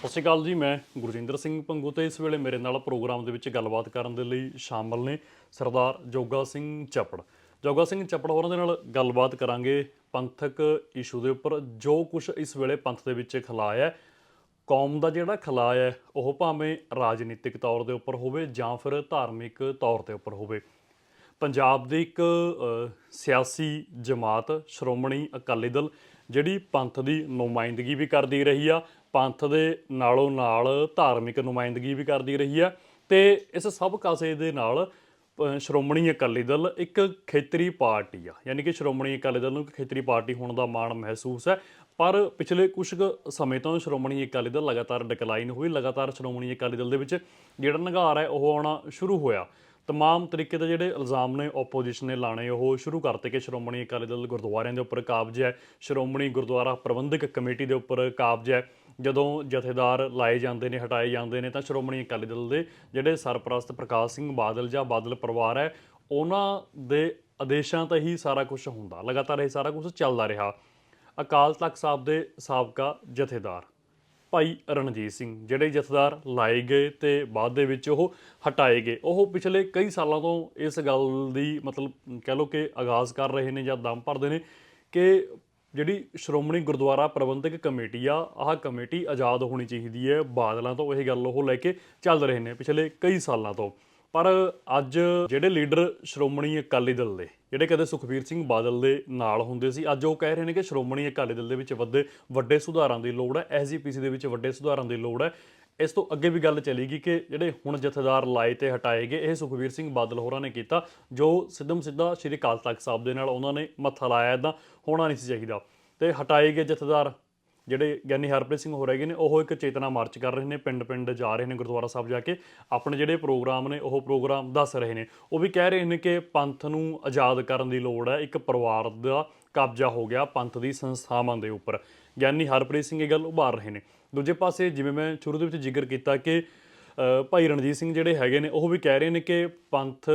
ਸਤਿ ਸ਼੍ਰੀ ਅਕਾਲ ਜੀ, ਮੈਂ ਗੁਰਜਿੰਦਰ ਸਿੰਘ ਪੰਗੂ ਤੇ ਇਸ ਵੇਲੇ ਮੇਰੇ ਨਾਲ ਪ੍ਰੋਗਰਾਮ ਦੇ ਵਿੱਚ ਗੱਲਬਾਤ ਕਰਨ ਦੇ ਲਈ ਸ਼ਾਮਲ ਨੇ ਸਰਦਾਰ ਜੋਗਾ ਸਿੰਘ ਚੱਪੜ। ਜੋਗਾ ਸਿੰਘ ਚੱਪੜ ਹੋਰਾਂ ਦੇ ਨਾਲ ਗੱਲਬਾਤ ਕਰਾਂਗੇ ਪੰਥਕ ਇਸ਼ੂ ਦੇ ਉੱਪਰ। ਜੋ ਕੁਝ ਇਸ ਵੇਲੇ ਪੰਥ ਦੇ ਵਿੱਚ ਖਲਾਇਆ ਹੈ, ਕੌਮ ਦਾ ਜਿਹੜਾ ਖਲਾਇਆ ਹੈ, ਉਹ ਭਾਵੇਂ ਰਾਜਨੀਤਿਕ ਤੌਰ ਦੇ ਉੱਪਰ ਹੋਵੇ ਜਾਂ ਫਿਰ ਧਾਰਮਿਕ ਤੌਰ ਦੇ ਉੱਪਰ ਹੋਵੇ। ਪੰਜਾਬ ਦੀ ਇੱਕ ਸਿਆਸੀ ਜਮਾਤ ਸ਼੍ਰੋਮਣੀ ਅਕਾਲੀ ਦਲ ਜਿਹੜੀ ਪੰਥ ਦੀ ਨੁਮਾਇੰਦਗੀ ਵੀ ਕਰਦੀ ਰਹੀ ਆ ਪੰਥ ਦੇ ਨਾਲੋਂ ਨਾਲ ਧਾਰਮਿਕ ਨੁਮਾਇੰਦਗੀ ਵੀ ਕਰਦੀ ਰਹੀ ਹੈ ਤੇ ਇਸ ਸਭ ਕਾਸੇ ਦੇ ਨਾਲ ਅ, ਸ਼੍ਰੋਮਣੀ ਅਕਾਲੀ ਦਲ ਇੱਕ ਖੇਤਰੀ ਪਾਰਟੀ ਆ। ਯਾਨੀ ਕਿ ਸ਼੍ਰੋਮਣੀ ਅਕਾਲੀ ਦਲ ਨੂੰ ਇੱਕ ਖੇਤਰੀ ਪਾਰਟੀ ਹੋਣ ਦਾ ਮਾਣ ਮਹਿਸੂਸ ਹੈ। ਪਰ ਪਿਛਲੇ ਕੁਝ ਸਮੇਂ ਤੋਂ ਸ਼੍ਰੋਮਣੀ ਅਕਾਲੀ ਦਲ ਲਗਾਤਾਰ ਡਿਕਲਾਈਨ ਹੋਈ। ਲਗਾਤਾਰ ਸ਼੍ਰੋਮਣੀ ਅਕਾਲੀ ਦਲ ਦੇ ਵਿੱਚ ਜਿਹੜਾ ਨਿਗਾਰ ਹੈ ਉਹ ਆਉਣਾ ਸ਼ੁਰੂ ਹੋਇਆ। ਤਮਾਮ ਤਰੀਕੇ ਦੇ ਜਿਹੜੇ ਇਲਜ਼ਾਮ ਨੇ ਆਪੋਜੀਸ਼ਨ ਨੇ ਲਾਣੇ ਉਹ ਸ਼ੁਰੂ ਕਰਤੇ ਕਿ ਸ਼੍ਰੋਮਣੀ ਅਕਾਲੀ ਦਲ ਗੁਰਦੁਆਰਿਆਂ ਦੇ ਉੱਪਰ ਕਾਬਜ ਹੈ। ਸ਼੍ਰੋਮਣੀ ਗੁਰਦੁਆਰਾ ਪ੍ਰਬੰਧਕ ਕਮੇਟੀ ਦੇ ਉੱਪਰ ਕਾਬਜ ਹੈ। ਜਦੋਂ ਜਥੇਦਾਰ ਲਾਏ ਜਾਂਦੇ ਨੇ, ਹਟਾਏ ਜਾਂਦੇ ਨੇ, ਤਾਂ ਸ਼੍ਰੋਮਣੀ ਅਕਾਲੀ ਦਲ ਦੇ ਜਿਹੜੇ ਸਰਪ੍ਰਸਤ ਪ੍ਰਕਾਸ਼ ਸਿੰਘ ਬਾਦਲ ਜਾਂ ਬਾਦਲ ਪਰਿਵਾਰ ਹੈ, ਉਹਨਾਂ ਦੇ ਆਦੇਸ਼ਾਂ ਤੇ ਹੀ ਸਾਰਾ ਕੁਝ ਹੁੰਦਾ। ਲਗਾਤਾਰ ਇਹ ਸਾਰਾ ਕੁਝ ਚੱਲਦਾ ਰਿਹਾ। ਅਕਾਲ ਤਖਤ ਸਾਹਿਬ ਦੇ ਸਾਬਕਾ ਜਥੇਦਾਰ ਭਾਈ ਰਣਜੀਤ ਸਿੰਘ, ਜਿਹੜੇ ਜਥੇਦਾਰ ਲਾਏ ਗਏ ਤੇ ਬਾਅਦ ਦੇ ਵਿੱਚ ਉਹ ਹਟਾਏ ਗਏ। ਉਹ ਪਿਛਲੇ ਕਈ ਸਾਲਾਂ ਤੋਂ ਇਸ ਗੱਲ ਦੀ ਮਤਲਬ ਕਹਿ ਲਓ ਕਿ ਆਗਾਜ਼ ਕਰ ਰਹੇ ਨੇ ਜਾਂ ਦਮ ਭਰਦੇ ਨੇ ਕਿ ਜਿਹੜੀ ਸ਼੍ਰੋਮਣੀ ਗੁਰਦੁਆਰਾ ਪ੍ਰਬੰਧਕ ਕਮੇਟੀ ਆ, ਆਹ ਕਮੇਟੀ ਆਜ਼ਾਦ ਹੋਣੀ ਚਾਹੀਦੀ ਹੈ। ਬਾਦਲਾਂ ਤੋਂ ਇਹ ਗੱਲ ਉਹ ਲੈ ਕੇ ਚੱਲ ਰਹੇ ਨੇ ਪਿਛਲੇ ਕਈ ਸਾਲਾਂ ਤੋਂ। ਪਰ ਅੱਜ ਜਿਹੜੇ ਲੀਡਰ ਸ਼੍ਰੋਮਣੀ ਅਕਾਲੀ ਦਲ ਦੇ, ਜਿਹੜੇ ਕਦੇ ਸੁਖਬੀਰ ਸਿੰਘ ਬਾਦਲ ਦੇ ਨਾਲ ਹੁੰਦੇ ਸੀ, ਅੱਜ ਉਹ ਕਹਿ ਰਹੇ ਨੇ ਕਿ ਸ਼੍ਰੋਮਣੀ ਅਕਾਲੀ ਦਲ ਦੇ ਵਿੱਚ ਵੱਡੇ ਵੱਡੇ ਸੁਧਾਰਾਂ ਦੀ ਲੋੜ ਹੈ ਐਸਜੀਪੀਸੀ ਦੇ ਵਿੱਚ ਵੱਡੇ ਸੁਧਾਰਾਂ ਦੀ ਲੋੜ ਹੈ। ਇਸ ਤੋਂ ਅੱਗੇ ਵੀ ਗੱਲ ਚੱਲੇਗੀ ਕਿ ਜਿਹੜੇ ਹੁਣ ਜਥੇਦਾਰ ਲਾਏ ਤੇ ਹਟਾਏ ਗਏ, ਇਹ ਸੁਖਬੀਰ ਸਿੰਘ ਬਾਦਲ ਹੋਰਾਂ ਨੇ ਕੀਤਾ, ਜੋ ਸਿੱਧਮ ਸਿੱਧਾ ਸ਼੍ਰੀ ਅਕਾਲ ਤਖਤ ਸਾਹਿਬ ਦੇ ਨਾਲ ਉਹਨਾਂ ਨੇ ਮੱਥਾ ਲਾਇਆ ਇਦਾਂ ਹੋਣਾ ਨਹੀਂ ਸੀ ਚਾਹੀਦਾ। ਤੇ ਹਟਾਏ ਗਏ ਜਥੇਦਾਰ ਜਿਹੜੇ ਗਿਆਨੀ ਹਰਪ੍ਰੀਤ ਸਿੰਘ ਹੋ ਰਹੇ ਨੇ, ਉਹ ਇੱਕ ਚੇਤਨਾ ਮਾਰਚ ਕਰ ਰਹੇ ਨੇ ਪਿੰਡ ਪਿੰਡ ਜਾ ਰਹੇ ਨੇ ਗੁਰਦੁਆਰਾ ਸਾਹਿਬ ਜਾ ਕੇ। ਆਪਣੇ ਜਿਹੜੇ ਪ੍ਰੋਗਰਾਮ ਨੇ, ਉਹ ਪ੍ਰੋਗਰਾਮ ਦੱਸ ਰਹੇ ਨੇ। ਉਹ ਵੀ ਕਹਿ ਰਹੇ ਨੇ ਕਿ ਪੰਥ ਨੂੰ ਆਜ਼ਾਦ ਕਰਨ ਦੀ ਲੋੜ ਹੈ, ਇੱਕ ਪਰਿਵਾਰ ਦਾ ਕਬਜ਼ਾ ਹੋ ਗਿਆ ਪੰਥ ਦੀ ਸੰਸਥਾਵਾਂ ਦੇ ਉੱਪਰ। ਗਿਆਨੀ ਹਰਪ੍ਰੀਤ ਸਿੰਘ ਇਹ ਗੱਲ ਉਭਾਰ ਰਹੇ ਨੇ। ਦੂਜੇ ਪਾਸੇ ਜਿਵੇਂ ਮੈਂ ਸ਼ੁਰੂ ਦੇ ਵਿੱਚ ਜ਼ਿਕਰ ਕੀਤਾ ਕਿ ਭਾਈ ਰਣਜੀਤ ਸਿੰਘ ਜਿਹੜੇ ਹੈਗੇ ਨੇ, ਉਹ ਵੀ ਕਹਿ ਰਹੇ ਨੇ ਕਿ ਪੰਥ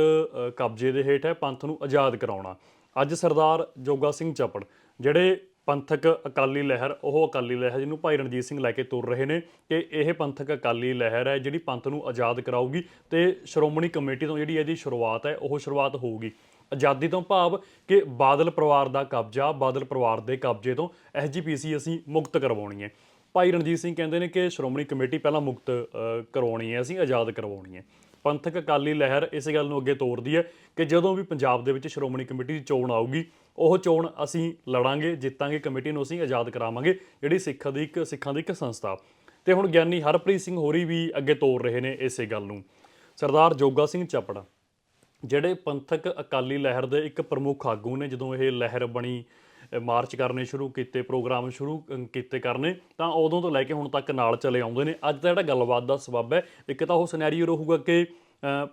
ਕਬਜ਼ੇ ਦੇ ਹੇਠ ਹੈ, ਪੰਥ ਨੂੰ ਆਜ਼ਾਦ ਕਰਾਉਣਾ। ਅੱਜ ਸਰਦਾਰ ਜੋਗਾ ਸਿੰਘ ਚੱਪੜ ਜਿਹੜੇ ਪੰਥਕ ਅਕਾਲੀ ਲਹਿਰ, ਉਹ ਅਕਾਲੀ ਲਹਿਰ ਜਿਹਨੂੰ ਭਾਈ ਰਣਜੀਤ ਸਿੰਘ ਲੈ ਕੇ ਤੁਰ ਰਹੇ ਨੇ ਕਿ ਇਹ ਪੰਥਕ ਅਕਾਲੀ ਲਹਿਰ ਹੈ ਜਿਹੜੀ ਪੰਥ ਨੂੰ ਆਜ਼ਾਦ ਕਰਾਊਗੀ ਤੇ ਸ਼੍ਰੋਮਣੀ ਕਮੇਟੀ ਤੋਂ ਜਿਹੜੀ ਇਹਦੀ ਸ਼ੁਰੂਆਤ ਹੈ, ਉਹ ਸ਼ੁਰੂਆਤ ਹੋਊਗੀ। ਆਜ਼ਾਦੀ ਤੋਂ ਭਾਵ ਕਿ ਬਾਦਲ ਪਰਿਵਾਰ ਦਾ ਕਬਜ਼ਾ, ਬਾਦਲ ਪਰਿਵਾਰ ਦੇ ਕਬਜ਼ੇ ਤੋਂ ਐਸਜੀਪੀਸੀ ਅਸੀਂ ਮੁਕਤ ਕਰਵਾਉਣੀ ਹੈ। ਭਾਈ ਰਣਜੀਤ ਸਿੰਘ ਕਹਿੰਦੇ ਨੇ ਕਿ ਸ਼੍ਰੋਮਣੀ ਕਮੇਟੀ ਪਹਿਲਾਂ ਮੁਕਤ ਅ, ਕਰਵਾਉਣੀ ਹੈ ਅਸੀਂ ਆਜ਼ਾਦ ਕਰਵਾਉਣੀ ਹੈ। ਪੰਥਕ ਅਕਾਲੀ ਲਹਿਰ ਇਸ ਗੱਲ ਨੂੰ ਅੱਗੇ ਤੋਰਦੀ ਹੈ ਕਿ ਜਦੋਂ ਵੀ ਪੰਜਾਬ ਦੇ ਵਿੱਚ ਸ਼੍ਰੋਮਣੀ ਕਮੇਟੀ ਦੀ ਚੋਣ ਆਊਗੀ ਉਹ ਚੋਣ ਅਸੀਂ ਲੜਾਂਗੇ ਜਿੱਤਾਂਗੇ ਕਮੇਟੀ ਨੂੰ ਅਸੀਂ ਆਜ਼ਾਦ ਕਰਾਵਾਂਗੇ ਜਿਹੜੀ ਸਿੱਖਾਂ ਦੀ ਇੱਕ ਸਿੱਖਾਂ ਦੀ ਇੱਕ ਸੰਸਥਾ। ਤੇ ਹੁਣ ਗਿਆਨੀ ਹਰਪ੍ਰੀਤ ਸਿੰਘ ਹੋਰੀ ਵੀ ਅੱਗੇ ਤੋਰ ਰਹੇ ਨੇ ਇਸੇ ਗੱਲ ਨੂੰ। ਸਰਦਾਰ ਜੋਗਾ ਸਿੰਘ ਚੱਪੜਾ ਜਿਹੜੇ ਪੰਥਕ ਅਕਾਲੀ ਲਹਿਰ ਦੇ ਇੱਕ ਪ੍ਰਮੁੱਖ ਆਗੂ ਨੇ ਜਦੋਂ ਇਹ ਲਹਿਰ ਬਣੀ ਮਾਰਚ ਕਰਨੇ ਸ਼ੁਰੂ ਕੀਤੇ, ਪ੍ਰੋਗਰਾਮ ਸ਼ੁਰੂ ਕੀਤੇ ਕਰਨੇ, ਤਾਂ ਉਦੋਂ ਤੋਂ ਲੈ ਕੇ ਹੁਣ ਤੱਕ ਨਾਲ ਚਲੇ ਆਉਂਦੇ ਨੇ। ਅੱਜ ਦਾ ਜਿਹੜਾ ਗੱਲਬਾਤ ਦਾ ਸਬਬ ਹੈ, ਇੱਕ ਤਾਂ ਉਹ ਸਿਨੈਰੀਓ ਰਹੂਗਾ ਕਿ